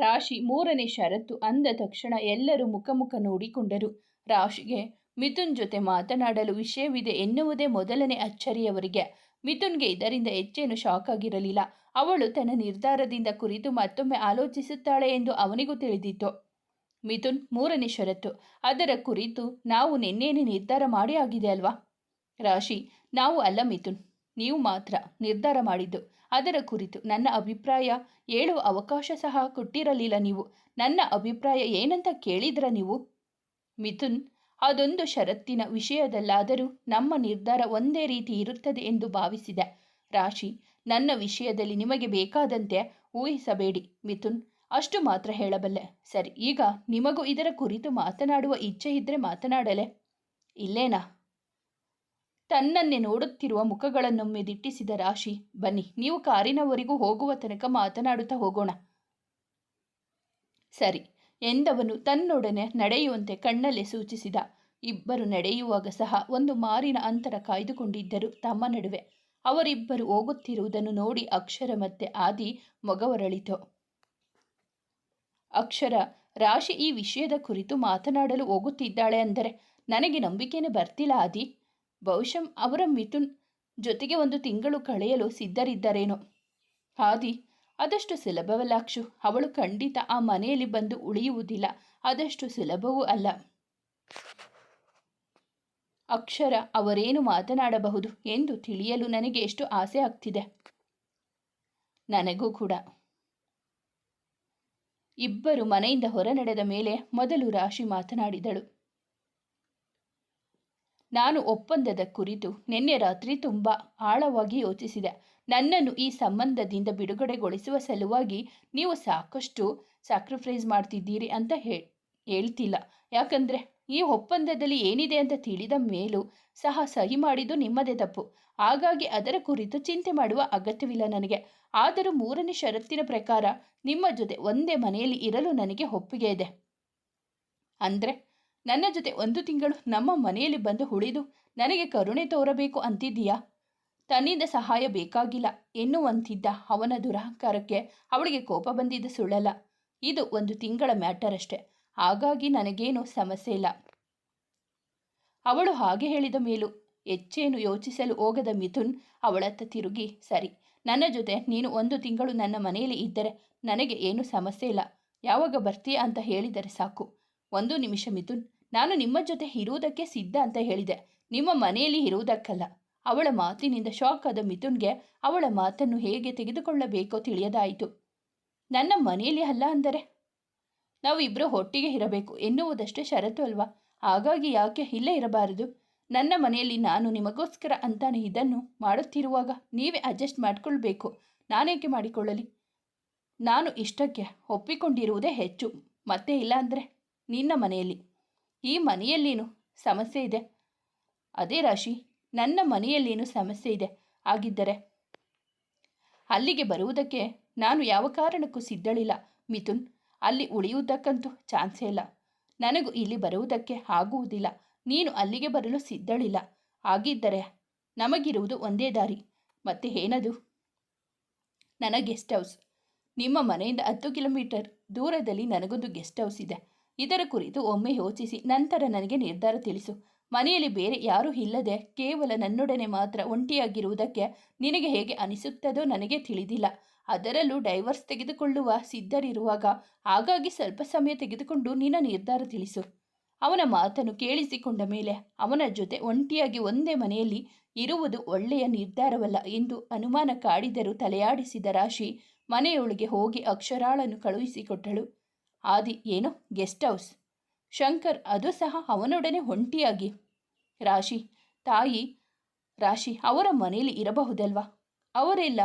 ರಾಶಿ ಮೂರನೇ ಷರತ್ತು ಅಂದ ತಕ್ಷಣ ಎಲ್ಲರೂ ಮುಖಮುಖ ನೋಡಿಕೊಂಡರು. ರಾಶಿಗೆ ಮಿಥುನ್ ಜೊತೆ ಮಾತನಾಡಲು ವಿಷಯವಿದೆ ಎನ್ನುವುದೇ ಮೊದಲನೇ ಅಚ್ಚರಿಯವರಿಗೆ. ಮಿಥುನ್ಗೆ ಇದರಿಂದ ಹೆಚ್ಚೇನು ಶಾಕ್ ಆಗಿರಲಿಲ್ಲ. ಅವಳು ತನ್ನ ನಿರ್ಧಾರದಿಂದ ಕುರಿತು ಮತ್ತೊಮ್ಮೆ ಆಲೋಚಿಸುತ್ತಾಳೆ ಎಂದು ಅವನಿಗೂ ತಿಳಿದಿತ್ತು. ಮಿಥುನ್ ಮೂರನೇ ಷರತ್ತು, ಅದರ ಕುರಿತು ನಾವು ನಿನ್ನೇನೆ ನಿರ್ಧಾರ ಮಾಡಿ ಆಗಿದೆ ಅಲ್ವಾ? ರಾಶಿ, ನಾವು ಅಲ್ಲ ಮಿಥುನ್. ನೀವು ಮಾತ್ರ ನಿರ್ಧಾರ ಮಾಡಿದ್ದು. ಅದರ ಕುರಿತು ನನ್ನ ಅಭಿಪ್ರಾಯ ಹೇಳುವ ಅವಕಾಶ ಸಹ ಕೊಟ್ಟಿರಲಿಲ್ಲ ನೀವು. ನನ್ನ ಅಭಿಪ್ರಾಯ ಏನಂತ ಕೇಳಿದ್ರ ನೀವು? ಮಿಥುನ್, ಅದೊಂದು ಷರತ್ತಿನ ವಿಷಯದಲ್ಲಾದರೂ ನಮ್ಮ ನಿರ್ಧಾರ ಒಂದೇ ರೀತಿ ಇರುತ್ತದೆ ಎಂದು ಭಾವಿಸಿದೆ. ರಾಶಿ, ನನ್ನ ವಿಷಯದಲ್ಲಿ ನಿಮಗೆ ಬೇಕಾದಂತೆ ಊಹಿಸಬೇಡಿ. ಮಿಥುನ್, ಅಷ್ಟು ಮಾತ್ರ ಹೇಳಬಲ್ಲೆ. ಸರಿ, ಈಗ ನಿಮಗೂ ಇದರ ಕುರಿತು ಮಾತನಾಡುವ ಇಚ್ಛೆ ಇದ್ದರೆ ಮಾತನಾಡಲೆ. ಇಲ್ಲೇನಾ? ತನ್ನನ್ನೇ ನೋಡುತ್ತಿರುವ ಮುಖಗಳನ್ನೊಮ್ಮೆ ದಿಟ್ಟಿಸಿದ ರಾಶಿ, ಬನ್ನಿ, ನೀವು ಕಾರಿನವರೆಗೂ ಹೋಗುವ ತನಕ ಮಾತನಾಡುತ್ತಾ ಹೋಗೋಣ. ಸರಿ, ಎಂದವನು ತನ್ನೊಡನೆ ನಡೆಯುವಂತೆ ಕಣ್ಣಲ್ಲೇ ಸೂಚಿಸಿದ. ಇಬ್ಬರು ನಡೆಯುವಾಗ ಸಹ ಒಂದು ಮಾರಿನ ಅಂತರ ಕಾಯ್ದುಕೊಂಡಿದ್ದರು ತಮ್ಮ ನಡುವೆ. ಅವರಿಬ್ಬರು ಹೋಗುತ್ತಿರುವುದನ್ನು ನೋಡಿ ಅಕ್ಷರ ಮತ್ತೆ ಆದಿ ಮೊಗವರಳಿತು. ಅಕ್ಷರ, ರಾಶಿ ಈ ವಿಷಯದ ಕುರಿತು ಮಾತನಾಡಲು ಹೋಗುತ್ತಿದ್ದಾಳೆ ಅಂದರೆ ನನಗೆ ನಂಬಿಕೆನೇ ಬರ್ತಿಲ್ಲ ಆದಿ. ಬಹುಶಃ ಅವರ ಮಿಥುನ್ ಜೊತೆಗೆ ಒಂದು ತಿಂಗಳು ಕಳೆಯಲು ಸಿದ್ಧರಿದ್ದರೇನೋ. ಹಾದಿ ಅದಷ್ಟು ಸುಲಭವಲ್ಲಾಕ್ಷು ಅವಳು ಖಂಡಿತ ಆ ಮನೆಯಲ್ಲಿ ಬಂದು ಉಳಿಯುವುದಿಲ್ಲ. ಅದಷ್ಟು ಸುಲಭವೂ ಅಲ್ಲ. ಅಕ್ಷರ, ಅವರೇನು ಮಾತನಾಡಬಹುದು ಎಂದು ತಿಳಿಯಲು ನನಗೆ ಎಷ್ಟು ಆಸೆ ಆಗ್ತಿದೆ. ನನಗೂ ಕೂಡ. ಇಬ್ಬರು ಮನೆಯಿಂದ ಹೊರ ನಡೆದ ಮೇಲೆ ಮೊದಲು ರಾಶಿ ಮಾತನಾಡಿದಳು. ನಾನು ಒಪ್ಪಂದದ ಕುರಿತು ನಿನ್ನೆ ರಾತ್ರಿ ತುಂಬ ಆಳವಾಗಿ ಯೋಚಿಸಿದೆ. ನನ್ನನ್ನು ಈ ಸಂಬಂಧದಿಂದ ಬಿಡುಗಡೆಗೊಳಿಸುವ ಸಲುವಾಗಿ ನೀವು ಸಾಕಷ್ಟು ಸ್ಯಾಕ್ರಿಫೈಸ್ ಮಾಡ್ತಿದ್ದೀರಿ ಅಂತ ಹೇಳ್ತಿಲ್ಲ. ಯಾಕಂದರೆ ಈ ಒಪ್ಪಂದದಲ್ಲಿ ಏನಿದೆ ಅಂತ ತಿಳಿದ ಮೇಲೂ ಸಹ ಸಹಿ ಮಾಡಿದ್ದು ನಿಮ್ಮದೇ ತಪ್ಪು. ಹಾಗಾಗಿ ಅದರ ಕುರಿತು ಚಿಂತೆ ಮಾಡುವ ಅಗತ್ಯವಿಲ್ಲ ನನಗೆ. ಆದರೂ ಮೂರನೇ ಷರತ್ತಿನ ಪ್ರಕಾರ ನಿಮ್ಮ ಜೊತೆ ಒಂದೇ ಮನೆಯಲ್ಲಿ ಇರಲು ನನಗೆ ಒಪ್ಪಿಗೆ ಇದೆ. ಅಂದರೆ ನನ್ನ ಜೊತೆ ಒಂದು ತಿಂಗಳು ನಮ್ಮ ಮನೆಯಲ್ಲಿ ಬಂದು ಉಳಿದು ನನಗೆ ಕರುಣೆ ತೋರಬೇಕು ಅಂತಿದ್ದೀಯಾ? ತನ್ನಿಂದ ಸಹಾಯ ಬೇಕಾಗಿಲ್ಲ ಎನ್ನುವಂತಿದ್ದ ಅವನ ದುರಹಂಕಾರಕ್ಕೆ ಅವಳಿಗೆ ಕೋಪ ಬಂದಿದ್ದ ಸುಳ್ಳಲ್ಲ. ಇದು ಒಂದು ತಿಂಗಳ ಮ್ಯಾಟರ್ ಅಷ್ಟೆ. ಹಾಗಾಗಿ ನನಗೇನು ಸಮಸ್ಯೆ ಇಲ್ಲ. ಅವಳು ಹಾಗೆ ಹೇಳಿದ ಮೇಲೂ ಹೆಚ್ಚೇನು ಯೋಚಿಸಲು ಹೋಗದ ಮಿಥುನ್ ಅವಳತ್ತ ತಿರುಗಿ, ಸರಿ, ನನ್ನ ಜೊತೆ ನೀನು ಒಂದು ತಿಂಗಳು ನನ್ನ ಮನೆಯಲ್ಲಿ ಇದ್ದರೆ ನನಗೆ ಏನು ಸಮಸ್ಯೆ ಇಲ್ಲ. ಯಾವಾಗ ಬರ್ತೀಯ ಅಂತ ಹೇಳಿದರೆ ಸಾಕು. ಒಂದು ನಿಮಿಷ ಮಿಥುನ್, ನಾನು ನಿಮ್ಮ ಜೊತೆ ಇರುವುದಕ್ಕೆ ಸಿದ್ಧ ಅಂತ ಹೇಳಿದೆ. ನಿಮ್ಮ ಮನೆಯಲ್ಲಿ ಇರುವುದಕ್ಕಲ್ಲ. ಅವಳ ಮಾತಿನಿಂದ ಶಾಕ್ ಆದ ಮಿಥುನ್ಗೆ ಅವಳ ಮಾತನ್ನು ಹೇಗೆ ತೆಗೆದುಕೊಳ್ಳಬೇಕೋ ತಿಳಿಯದಾಯಿತು. ನನ್ನ ಮನೆಯಲ್ಲಿ ಅಲ್ಲ ಅಂದರೆ? ನಾವು ಇಬ್ಬರು ಒಟ್ಟಿಗೆ ಇರಬೇಕು ಎನ್ನುವುದಷ್ಟೇ ಷರತ್ತು ಅಲ್ವಾ? ಹಾಗಾಗಿ ಯಾಕೆ ಇಲ್ಲೇ ಇರಬಾರದು? ನನ್ನ ಮನೆಯಲ್ಲಿ ನಾನು ನಿಮಗೋಸ್ಕರ ಅಂತಾನೆ ಇದನ್ನು ಮಾಡುತ್ತಿರುವಾಗ ನೀವೇ ಅಡ್ಜಸ್ಟ್ ಮಾಡಿಕೊಳ್ಬೇಕು. ನಾನೇಕೆ ಮಾಡಿಕೊಳ್ಳಲಿ? ನಾನು ಇಷ್ಟಕ್ಕೆ ಒಪ್ಪಿಕೊಂಡಿರುವುದೇ ಹೆಚ್ಚು. ಮತ್ತೆ ಇಲ್ಲ ಅಂದರೆ? ನಿನ್ನ ಮನೆಯಲ್ಲಿ. ಈ ಮನೆಯಲ್ಲೇನು ಸಮಸ್ಯೆ ಇದೆ? ಅದೇ ರಾಶಿ, ನನ್ನ ಮನೆಯಲ್ಲೇನು ಸಮಸ್ಯೆ ಇದೆ ಆಗಿದ್ದರೆ? ಅಲ್ಲಿಗೆ ಬರುವುದಕ್ಕೆ ನಾನು ಯಾವ ಕಾರಣಕ್ಕೂ ಸಿದ್ಧಳಿಲ್ಲ ಮಿಥುನ್. ಅಲ್ಲಿ ಉಳಿಯುವುದಕ್ಕಂತೂ ಚಾನ್ಸೇ ಇಲ್ಲ. ನನಗೂ ಇಲ್ಲಿ ಬರುವುದಕ್ಕೆ ಆಗುವುದಿಲ್ಲ. ನೀನು ಅಲ್ಲಿಗೆ ಬರಲು ಸಿದ್ಧಳಿಲ್ಲ. ಆಗಿದ್ದರೆ ನಮಗಿರುವುದು ಒಂದೇ ದಾರಿ. ಮತ್ತೆ ಏನದು? ನನ್ನ ಗೆಸ್ಟ್ ಹೌಸ್. ನಿಮ್ಮ ಮನೆಯಿಂದ ಹತ್ತು ಕಿಲೋಮೀಟರ್ ದೂರದಲ್ಲಿ ನನಗೊಂದು ಗೆಸ್ಟ್ ಹೌಸ್ ಇದೆ. ಇದರ ಕುರಿತು ಒಮ್ಮೆ ಯೋಚಿಸಿ, ನಂತರ ನನಗೆ ನಿರ್ಧಾರ ತಿಳಿಸು. ಮನೆಯಲ್ಲಿ ಬೇರೆ ಯಾರೂ ಇಲ್ಲದೆ, ಕೇವಲ ನನ್ನೊಡನೆ ಮಾತ್ರ ಒಂಟಿಯಾಗಿರುವುದಕ್ಕೆ ನಿನಗೆ ಹೇಗೆ ಅನಿಸುತ್ತದೋ ನನಗೆ ತಿಳಿದಿಲ್ಲ. ಅದರಲ್ಲೂ ಡೈವರ್ಸ್ ತೆಗೆದುಕೊಳ್ಳುವ ಸಿದ್ಧರಿರುವಾಗ ಹಾಗಾಗಿ ಸ್ವಲ್ಪ ಸಮಯ ತೆಗೆದುಕೊಂಡು ನಿನ್ನ ನಿರ್ಧಾರ ತಿಳಿಸು. ಅವನ ಮಾತನ್ನು ಕೇಳಿಸಿಕೊಂಡ ಮೇಲೆ ಅವನ ಜೊತೆ ಒಂಟಿಯಾಗಿ ಒಂದೇ ಮನೆಯಲ್ಲಿ ಇರುವುದು ಒಳ್ಳೆಯ ನಿರ್ಧಾರವಲ್ಲ ಎಂದು ಅನುಮಾನ ಕಾಡಿದರೂ ತಲೆಯಾಡಿಸಿದ ರಾಶಿ ಮನೆಯೊಳಗೆ ಹೋಗಿ ಅಕ್ಷರಾಳನ್ನು ಕಳುಹಿಸಿಕೊಟ್ಟಳು. ಆದಿ ಏನು? Guest house. ಶಂಕರ್, ಅದು ಸಹ ಅವನೊಡನೆ ಒಂಟಿಯಾಗಿ. ರಾಶಿ, ತಾಯಿ, ರಾಶಿ, ಅವರ ಮನೆಯಲ್ಲಿ ಇರಬಹುದಲ್ವಾ? ಅವರೆಲ್ಲ?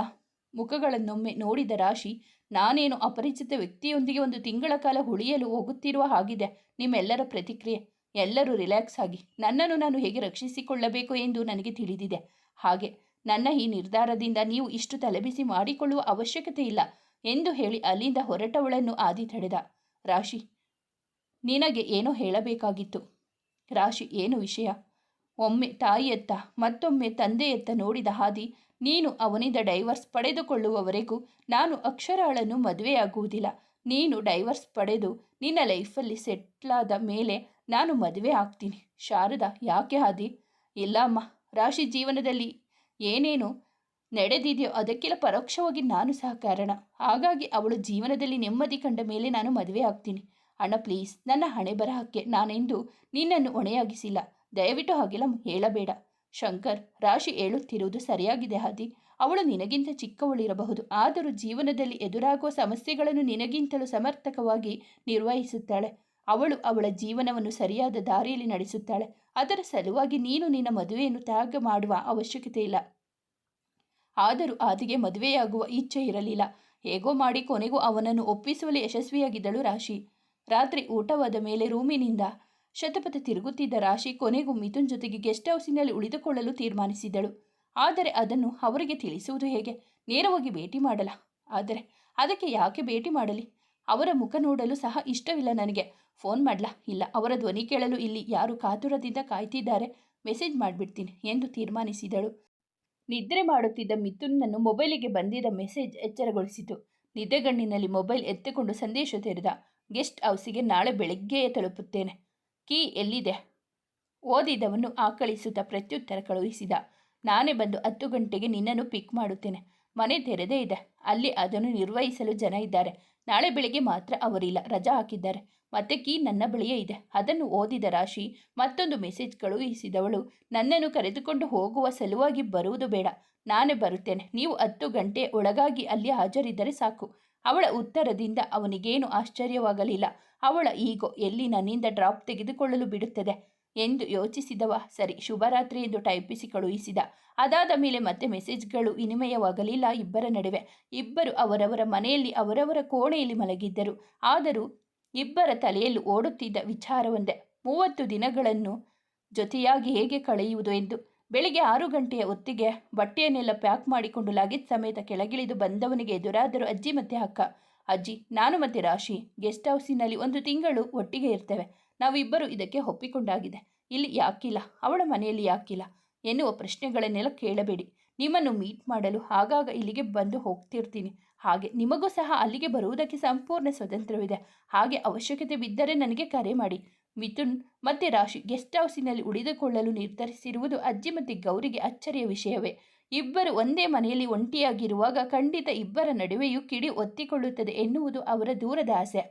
ಮುಖಗಳನ್ನೊಮ್ಮೆ ನೋಡಿದ ರಾಶಿ, ನಾನೇನು ಅಪರಿಚಿತ ವ್ಯಕ್ತಿಯೊಂದಿಗೆ ಒಂದು ತಿಂಗಳ ಕಾಲ ಉಳಿಯಲು ಹೋಗುತ್ತಿರುವ ಹಾಗಿದೆ, ನಿಮ್ಮೆಲ್ಲರ ಪ್ರತಿಕ್ರಿಯೆ. ಎಲ್ಲರೂ ರಿಲ್ಯಾಕ್ಸ್ ಆಗಿ. ನನ್ನನ್ನು ನಾನು ಹೇಗೆ ರಕ್ಷಿಸಿಕೊಳ್ಳಬೇಕು ಎಂದು ನನಗೆ ತಿಳಿದಿದೆ. ಹಾಗೆ, ನನ್ನ ಈ ನಿರ್ಧಾರದಿಂದ ನೀವು ಇಷ್ಟು ತಲೆಬಿಸಿ ಮಾಡಿಕೊಳ್ಳುವ ಅವಶ್ಯಕತೆ ಇಲ್ಲ ಎಂದು ಹೇಳಿ ಅಲ್ಲಿಂದ ಹೊರಟವಳನ್ನು ಆದಿ ತಡೆದ. ರಾಶಿ, ನಿನಗೆ ಏನೋ ಹೇಳಬೇಕಾಗಿತ್ತು? ರಾಶಿ, ಏನು ವಿಷಯ? ಒಮ್ಮೆ ತಾಯಿಯತ್ತ, ಮತ್ತೊಮ್ಮೆ ತಂದೆಯತ್ತ ನೋಡಿದ ಹಾದಿ, ನೀನು ಅವನಿಂದ ಡೈವರ್ಸ್ ಪಡೆದುಕೊಳ್ಳುವವರೆಗೂ ನಾನು ಅಕ್ಷರಾಳನ್ನು ಮದುವೆಯಾಗುವುದಿಲ್ಲ. ನೀನು ಡೈವರ್ಸ್ ಪಡೆದು ನಿನ್ನ ಲೈಫಲ್ಲಿ ಸೆಟ್ಲಾದ ಮೇಲೆ ನಾನು ಮದುವೆ ಆಗ್ತೀನಿ. ಶಾರದಾ, ಯಾಕೆ ಹಾದಿ? ಇಲ್ಲ ಅಮ್ಮ ರಾಶಿ ಜೀವನದಲ್ಲಿ ಏನೇನು ನಡೆದಿದೆಯೋ ಅದಕ್ಕೆಲ್ಲ ಪರೋಕ್ಷವಾಗಿ ನಾನು ಸಹ ಕಾರಣ. ಹಾಗಾಗಿ ಅವಳು ಜೀವನದಲ್ಲಿ ನೆಮ್ಮದಿ ಕಂಡ ಮೇಲೆ ನಾನು ಮದುವೆ ಆಗ್ತೀನಿ. ಅಣ್ಣ ಪ್ಲೀಸ್ ನನ್ನ ಹಣೆ ಬರಹಕ್ಕೆ ನಾನೆಂದು ನಿನ್ನನ್ನು ಹೊಣೆಯಾಗಿಸಿಲ್ಲ. ದಯವಿಟ್ಟು ಹಾಗೆಲ್ಲ ಹೇಳಬೇಡ. ಶಂಕರ್, ರಾಶಿ ಹೇಳುತ್ತಿರುವುದು ಸರಿಯಾಗಿದೆ ಹಾದಿ. ಅವಳು ನಿನಗಿಂತ ಚಿಕ್ಕವಳಿರಬಹುದು. ಆದರೂ ಜೀವನದಲ್ಲಿ ಎದುರಾಗುವ ಸಮಸ್ಯೆಗಳನ್ನು ನಿನಗಿಂತಲೂ ಸಮರ್ಥಕವಾಗಿ ನಿರ್ವಹಿಸುತ್ತಾಳೆ. ಅವಳು ಅವಳ ಜೀವನವನ್ನು ಸರಿಯಾದ ದಾರಿಯಲ್ಲಿ ನಡೆಸುತ್ತಾಳೆ. ಅದರ ಸಲುವಾಗಿ ನೀನು ನಿನ್ನ ಮದುವೆಯನ್ನು ತ್ಯಾಗ ಮಾಡುವ ಅವಶ್ಯಕತೆ ಇಲ್ಲ ಆದರೂ ಆದಿಗೆ ಮದುವೆಯಾಗುವ ಇಚ್ಛೆ ಇರಲಿಲ್ಲ. ಹೇಗೋ ಮಾಡಿ ಕೊನೆಗೂ ಅವನನ್ನು ಒಪ್ಪಿಸುವಲ್ಲಿ ಯಶಸ್ವಿಯಾಗಿದ್ದಳು ರಾಶಿ. ರಾತ್ರಿ ಊಟವಾದ ಮೇಲೆ ರೂಮಿನಿಂದ ಶತಪಥ ತಿರುಗುತ್ತಿದ್ದ ರಾಶಿ ಕೊನೆಗೂ ಮಿಥುನ್ ಜೊತೆಗೆ ಗೆಸ್ಟ್ ಹೌಸಿನಲ್ಲಿ ಉಳಿದುಕೊಳ್ಳಲು ತೀರ್ಮಾನಿಸಿದಳು ಆದರೆ ಅದನ್ನು ಅವರಿಗೆ ತಿಳಿಸುವುದು ಹೇಗೆ? ನೇರವಾಗಿ ಭೇಟಿ ಮಾಡಲ್ಲ. ಆದರೆ ಅದಕ್ಕೆ ಯಾಕೆ ಭೇಟಿ ಮಾಡಲಿ? ಅವರ ಮುಖ ನೋಡಲು ಸಹ ಇಷ್ಟವಿಲ್ಲ ನನಗೆ. ಫೋನ್ ಮಾಡಲ? ಇಲ್ಲ. ಅವರ ಧ್ವನಿ ಕೇಳಲು ಇಲ್ಲಿ ಯಾರು ಕಾತುರದಿಂದ ಕಾಯ್ತಿದ್ದಾರೆ? ಮೆಸೇಜ್ ಮಾಡಿಬಿಡ್ತೀನಿ ಎಂದು ತೀರ್ಮಾನಿಸಿದಳು. ನಿದ್ರೆ ಮಾಡುತ್ತಿದ್ದ ಮಿಥುನ್ನನ್ನು ಮೊಬೈಲಿಗೆ ಬಂದಿದ್ದ ಮೆಸೇಜ್ ಎಚ್ಚರಗೊಳಿಸಿತು. ನಿದ್ದೆಗಣ್ಣಿನಲ್ಲಿ ಮೊಬೈಲ್ ಎತ್ತಿಕೊಂಡು ಸಂದೇಶ ತೆರೆದ. ಗೆಸ್ಟ್ ಹೌಸಿಗೆ ನಾಳೆ ಬೆಳಗ್ಗೆಯೇ ತಲುಪುತ್ತೇನೆ. ಕೀ ಎಲ್ಲಿದೆ? ಓದಿದವನು ಆಕಳಿಸುತ್ತಾ ಪ್ರತ್ಯುತ್ತರ ಕಳುಹಿಸಿದ. ನಾನೇ ಬಂದು ಹತ್ತು ಗಂಟೆಗೆ ನಿನ್ನನ್ನು ಪಿಕ್ ಮಾಡುತ್ತೇನೆ. ಮನೆ ತೆರೆದೇ ಇದೆ. ಅಲ್ಲಿ ಅದನ್ನು ನಿರ್ವಹಿಸಲು ಜನ ಇದ್ದಾರೆ. ನಾಳೆ ಬೆಳಿಗ್ಗೆ ಮಾತ್ರ ಅವರಿಲ್ಲ. ರಜಾ ಹಾಕಿದ್ದಾರೆ. ಮತ್ತೆ ಕೀ ನನ್ನ ಬಳಿಯೇ ಇದೆ. ಅದನ್ನು ಓದಿದ ರಾಶಿ ಮತ್ತೊಂದು ಮೆಸೇಜ್ ಕಳುಹಿಸಿದವಳು, ನನ್ನನ್ನು ಕರೆದುಕೊಂಡು ಹೋಗುವ ಸಲುವಾಗಿ ಬರುವುದು ಬೇಡ. ನಾನೇ ಬರುತ್ತೇನೆ. ನೀವು ಹತ್ತು ಗಂಟೆ ಒಳಗಾಗಿ ಅಲ್ಲಿ ಹಾಜರಿದ್ದರೆ ಸಾಕು. ಅವಳ ಉತ್ತರದಿಂದ ಅವನಿಗೇನು ಆಶ್ಚರ್ಯವಾಗಲಿಲ್ಲ. ಅವಳ ಈಗೋ, ಎಲ್ಲಿ ನನ್ನಿಂದ ಡ್ರಾಪ್ ತೆಗೆದುಕೊಳ್ಳಲು ಬಿಡುತ್ತದೆ? ಎಂದು ಯೋಚಿಸಿದವ. ಸರಿ, ಶುಭರಾತ್ರಿ ಎಂದು ಟೈಪಿಸಿ ಕಳುಹಿಸಿದ. ಅದಾದ ಮೇಲೆ ಮತ್ತೆ ಮೆಸೇಜ್ಗಳು ವಿನಿಮಯವಾಗಲಿಲ್ಲ ಇಬ್ಬರ ನಡುವೆ. ಇಬ್ಬರು ಅವರವರ ಮನೆಯಲ್ಲಿ, ಅವರವರ ಕೋಣೆಯಲ್ಲಿ ಮಲಗಿದ್ದರು. ಆದರೂ ಇಬ್ಬರ ತಲೆಯಲ್ಲಿ ಓಡುತ್ತಿದ್ದ ವಿಚಾರವೊಂದೇ. ಮೂವತ್ತು ದಿನಗಳನ್ನು ಜೊತೆಯಾಗಿ ಹೇಗೆ ಕಳೆಯುವುದು ಎಂದು. ಬೆಳಿಗ್ಗೆ ಆರು ಗಂಟೆಯ ಹೊತ್ತಿಗೆ ಬಟ್ಟೆಯನ್ನೆಲ್ಲ ಪ್ಯಾಕ್ ಮಾಡಿಕೊಂಡು ಲಗೇಜ್ ಸಮೇತ ಕೆಳಗಿಳಿದು ಬಂದವನಿಗೆ ಎದುರಾದರು ಅಜ್ಜಿ ಮತ್ತೆ ಅಕ್ಕ. ಅಜ್ಜಿ, ನಾನು ಮತ್ತೆ ರಾಶಿ. ಗೆಸ್ಟ್ ಹೌಸಿನಲ್ಲಿ ಒಂದು ತಿಂಗಳು ಒಟ್ಟಿಗೆ ಇರ್ತೇವೆ. ನಾವಿಬ್ಬರು ಇದಕ್ಕೆ ಒಪ್ಪಿಕೊಂಡಾಗಿದೆ. ಇಲ್ಲಿ ಯಾಕಿಲ್ಲ? ಅವಳ ಮನೆಯಲ್ಲಿ ಯಾಕಿಲ್ಲ? ಎನ್ನುವ ಪ್ರಶ್ನೆಗಳನ್ನೆಲ್ಲ ಕೇಳಬೇಡಿ. ನಿಮ್ಮನ್ನು ಮೀಟ್ ಮಾಡಲು ಆಗಾಗ ಇಲ್ಲಿಗೆ ಬಂದು ಹೋಗ್ತಿರ್ತೀನಿ. ಹಾಗೆ ನಿಮಗೂ ಸಹ ಅಲ್ಲಿಗೆ ಬರುವುದಕ್ಕೆ ಸಂಪೂರ್ಣ ಸ್ವತಂತ್ರವಿದೆ ಹಾಗೆ ಅವಶ್ಯಕತೆ ಬಿದ್ದರೆ ನನಗೆ ಕರೆ ಮಾಡಿ. ಮಿಥುನ್, ಮತ್ತೆ ರಾಶಿ ಗೆಸ್ಟ್ ಹೌಸಿನಲ್ಲಿ ಉಳಿದುಕೊಳ್ಳಲು ನಿರ್ಧರಿಸಿರುವುದು ಅಜ್ಜಿ ಮತ್ತು ಗೌರಿಗೆ ಅಚ್ಚರಿಯ ವಿಷಯವೇ. ಇಬ್ಬರು ಒಂದೇ ಮನೆಯಲ್ಲಿ ಒಂಟಿಯಾಗಿರುವಾಗ ಖಂಡಿತ ಇಬ್ಬರ ನಡುವೆಯೂ ಕಿಡಿ ಒತ್ತಿಕೊಳ್ಳುತ್ತದೆ ಎನ್ನುವುದು ಅವರ ದೂರದ ಆಸೆ.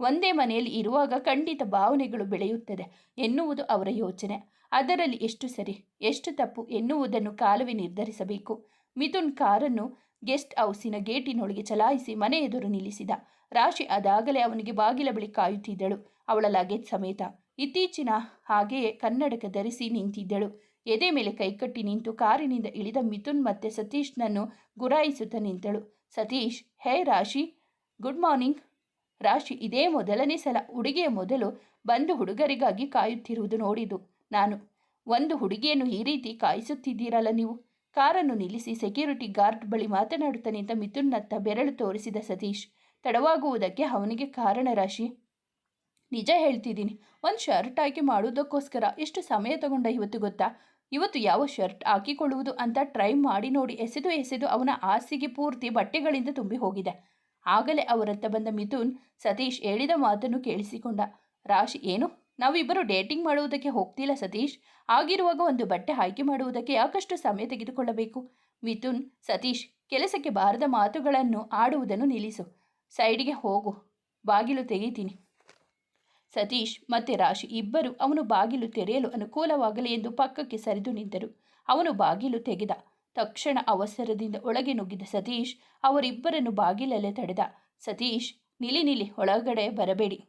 ಒಂದೇ ಮನೆಯಲ್ಲಿ ಇರುವಾಗ ಖಂಡಿತ ಭಾವನೆಗಳು ಬೆಳೆಯುತ್ತದೆ ಎನ್ನುವುದು ಅವರ ಯೋಚನೆ. ಅದರಲ್ಲಿ ಎಷ್ಟು ಸರಿ, ಎಷ್ಟು ತಪ್ಪು ಎನ್ನುವುದನ್ನು ಕಾಲವೇ ನಿರ್ಧರಿಸಬೇಕು. ಮಿಥುನ್ ಕಾರನ್ನು ಗೆಸ್ಟ್ ಹೌಸಿನ ಗೇಟಿನೊಳಗೆ ಚಲಾಯಿಸಿ ಮನೆ ಎದುರು ನಿಲ್ಲಿಸಿದ. ರಾಶಿ ಅದಾಗಲೇ ಅವನಿಗೆ ಬಾಗಿಲ ಬಳಿ ಕಾಯುತ್ತಿದ್ದಳು. ಅವಳ ಲಗೇಜ್ ಸಮೇತ ಇತ್ತೀಚಿನ ಹಾಗೆಯೇ ಕನ್ನಡಕ ಧರಿಸಿ ನಿಂತಿದ್ದಳು. ಎದೆ ಮೇಲೆ ಕೈಕಟ್ಟಿ ನಿಂತು ಕಾರಿನಿಂದ ಇಳಿದ ಮಿಥುನ್ ಮತ್ತೆ ಸತೀಶ್ನನ್ನು ಗುರಾಯಿಸುತ್ತಾ ನಿಂತಳು. ಸತೀಶ್, ಹೇ ರಾಶಿ, ಗುಡ್ ಮಾರ್ನಿಂಗ್. ರಾಶಿ, ಇದೇ ಮೊದಲನೇ ಸಲ ಹುಡುಗಿಯ ಮೊದಲು ಬಂದು ಹುಡುಗರಿಗಾಗಿ ಕಾಯುತ್ತಿರುವುದು ನೋಡಿದು ನಾನು, ಒಂದು ಹುಡುಗಿಯನ್ನು ಈ ರೀತಿ ಕಾಯಿಸುತ್ತಿದ್ದೀರಲ್ಲ ನೀವು? ಕಾರನ್ನು ನಿಲ್ಲಿಸಿ ಸೆಕ್ಯೂರಿಟಿ ಗಾರ್ಡ್ ಬಳಿ ಮಾತನಾಡುತ್ತಾ ನಿಂತ ಮಿಥುನ್ನತ್ತ ಬೆರಳು ತೋರಿಸಿದ ಸತೀಶ್. ತಡವಾಗುವುದಕ್ಕೆ ಅವನಿಗೆ ಕಾರಣ ರಾಶಿ. ನಿಜ ಹೇಳ್ತಿದ್ದೀನಿ, ಒಂದು ಶರ್ಟ್ ಆಯ್ಕೆ ಮಾಡುವುದಕ್ಕೋಸ್ಕರ ಎಷ್ಟು ಸಮಯ ತಗೊಂಡ ಇವತ್ತು ಗೊತ್ತಾ? ಇವತ್ತು ಯಾವ ಶರ್ಟ್ ಹಾಕಿಕೊಳ್ಳುವುದು ಅಂತ ಟ್ರೈ ಮಾಡಿ ನೋಡಿ ಎಸೆದು ಎಸೆದು ಅವನ ಹಾಸಿಗೆ ಪೂರ್ತಿ ಬಟ್ಟೆಗಳಿಂದ ತುಂಬಿ ಹೋಗಿದೆ. ಆಗಲೇ ಅವರತ್ತ ಬಂದ ಮಿಥುನ್ ಸತೀಶ್ ಹೇಳಿದ ಮಾತನ್ನು ಕೇಳಿಸಿಕೊಂಡ. ರಾಶಿ, ಏನು? ನಾವಿಬ್ಬರು ಡೇಟಿಂಗ್ ಮಾಡುವುದಕ್ಕೆ ಹೋಗ್ತಿಲ್ಲ ಸತೀಶ್. ಆಗಿರುವಾಗ ಒಂದು ಬಟ್ಟೆ ಆಯ್ಕೆ ಮಾಡುವುದಕ್ಕೆ ಯಾಕಷ್ಟು ಸಮಯ ತೆಗೆದುಕೊಳ್ಳಬೇಕು? ಮಿಥುನ್, ಸತೀಶ್, ಕೆಲಸಕ್ಕೆ ಬಾರದ ಮಾತುಗಳನ್ನು ಆಡುವುದನ್ನು ನಿಲ್ಲಿಸು. ಸೈಡಿಗೆ ಹೋಗು. ಬಾಗಿಲು ತೆಗೀತೀನಿ. ಸತೀಶ್ ಮತ್ತೆ ರಾಶಿ ಇಬ್ಬರು ಅವನು ಬಾಗಿಲು ತೆರೆಯಲು ಅನುಕೂಲವಾಗಲಿ ಎಂದು ಪಕ್ಕಕ್ಕೆ ಸರಿದು ನಿಂತರು. ಅವನು ಬಾಗಿಲು ತೆಗೆದ. ತಕ್ಷಣ ಅವಸರದಿಂದ ಒಳಗೆ ನುಗ್ಗಿದ ಸತೀಶ್ ಅವರಿಬ್ಬರನ್ನು ಬಾಗಿಲಲ್ಲೇ ತಡೆದ. ಸತೀಶ್ ನಿಲಿ ನಿಲಿ ಒಳಗಡೆ ಬರಬೇಡಿ.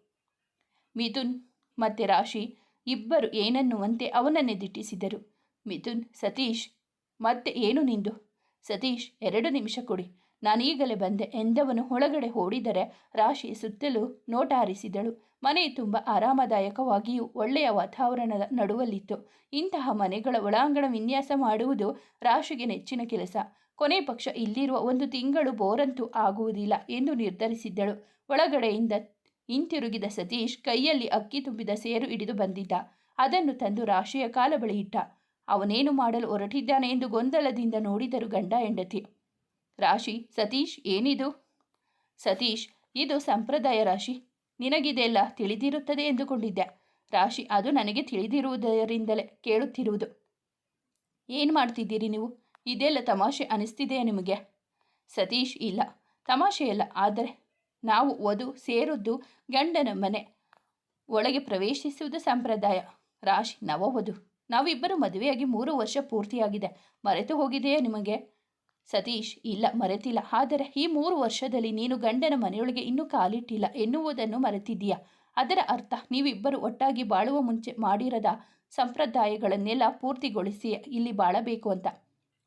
ಮಿಥುನ್ ಮತ್ತೆ ರಾಶಿ ಇಬ್ಬರು ಏನನ್ನುವಂತೆ ಅವನನ್ನೇ ದಿಟ್ಟಿಸಿದರು. ಮಿಥುನ್, ಸತೀಶ್, ಮತ್ತೆ ಏನು ನಿಂದು? ಸತೀಶ್, ಎರಡು ನಿಮಿಷ ಕೊಡಿ. ನಾನೀಗಲೇ ಬಂದೆ. ಎಂದವನು ಒಳಗಡೆ ಓಡಿದರೆ ರಾಶಿ ಸುತ್ತಲೂ ನೋಟ ಹಾರಿಸಿದಳು ಮನೆ ತುಂಬ ಆರಾಮದಾಯಕವಾಗಿಯೂ ಒಳ್ಳೆಯ ವಾತಾವರಣದ ನಡುವಲ್ಲಿತ್ತು. ಇಂತಹ ಮನೆಗಳ ಒಳಾಂಗಣ ವಿನ್ಯಾಸ ಮಾಡುವುದು ರಾಶಿಗೆ ನೆಚ್ಚಿನ ಕೆಲಸ. ಕೊನೆ ಪಕ್ಷ ಇಲ್ಲಿರುವ ಒಂದು ತಿಂಗಳು ಬೋರಂತೂ ಆಗುವುದಿಲ್ಲ ಎಂದು ನಿರ್ಧರಿಸಿದ್ದಳು. ಒಳಗಡೆಯಿಂದ ಹಿಂತಿರುಗಿದ ಸತೀಶ್ ಕೈಯಲ್ಲಿ ಅಕ್ಕಿ ತುಂಬಿದ ಸೇರು ಹಿಡಿದು ಬಂದಿದ್ದ. ಅದನ್ನು ತಂದು ರಾಶಿಯ ಕಾಲ ಬಳಿ ಅವನೇನು ಮಾಡಲು ಹೊರಟಿದ್ದಾನೆ ಎಂದು ಗೊಂದಲದಿಂದ ನೋಡಿದರು ಗಂಡ ಹೆಂಡತಿ. ರಾಶಿ, ಸತೀಶ್, ಏನಿದು? ಸತೀಶ್, ಇದು ಸಂಪ್ರದಾಯ ರಾಶಿ. ನಿನಗಿದೆಲ್ಲ ತಿಳಿದಿರುತ್ತದೆ ಎಂದುಕೊಂಡಿದ್ದೆ. ರಾಶಿ, ಅದು ನನಗೆ ತಿಳಿದಿರುವುದರಿಂದಲೇ ಕೇಳುತ್ತಿರುವುದು. ಏನು ಮಾಡ್ತಿದ್ದೀರಿ ನೀವು? ಇದೆಲ್ಲ ತಮಾಷೆ ಅನಿಸ್ತಿದೆಯಾ ನಿಮಗೆ? ಸತೀಶ್, ಇಲ್ಲ. ತಮಾಷೆಯಲ್ಲ ಆದರೆ ನಾವು ವಧು ಸೇರುವುದು ಗಂಡನ ಮನೆ ಒಳಗೆ ಪ್ರವೇಶಿಸುವುದು ಸಂಪ್ರದಾಯ. ರಾಶಿ ನವವಧು ನಾವಿಬ್ಬರು ಮದುವೆಯಾಗಿ ಮೂರು ವರ್ಷ ಪೂರ್ತಿಯಾಗಿದೆ. ಮರೆತು ಹೋಗಿದೆಯೇ ನಿಮಗೆ? ಸತೀಶ್, ಇಲ್ಲ, ಮರೆತಿಲ್ಲ. ಆದರೆ ಈ ಮೂರು ವರ್ಷದಲ್ಲಿ ನೀನು ಗಂಡನ ಮನೆಯೊಳಗೆ ಇನ್ನೂ ಕಾಲಿಟ್ಟಿಲ್ಲ. ಎನ್ನುವುದನ್ನು ಮರೆತಿದ್ದೀಯಾ? ಅದರ ಅರ್ಥ, ನೀವಿಬ್ಬರು ಒಟ್ಟಾಗಿ ಬಾಳುವ ಮುಂಚೆ ಮಾಡಿರದ ಸಂಪ್ರದಾಯಗಳನ್ನೆಲ್ಲ ಪೂರ್ತಿಗೊಳಿಸಿ ಇಲ್ಲಿ ಬಾಳಬೇಕು ಅಂತ.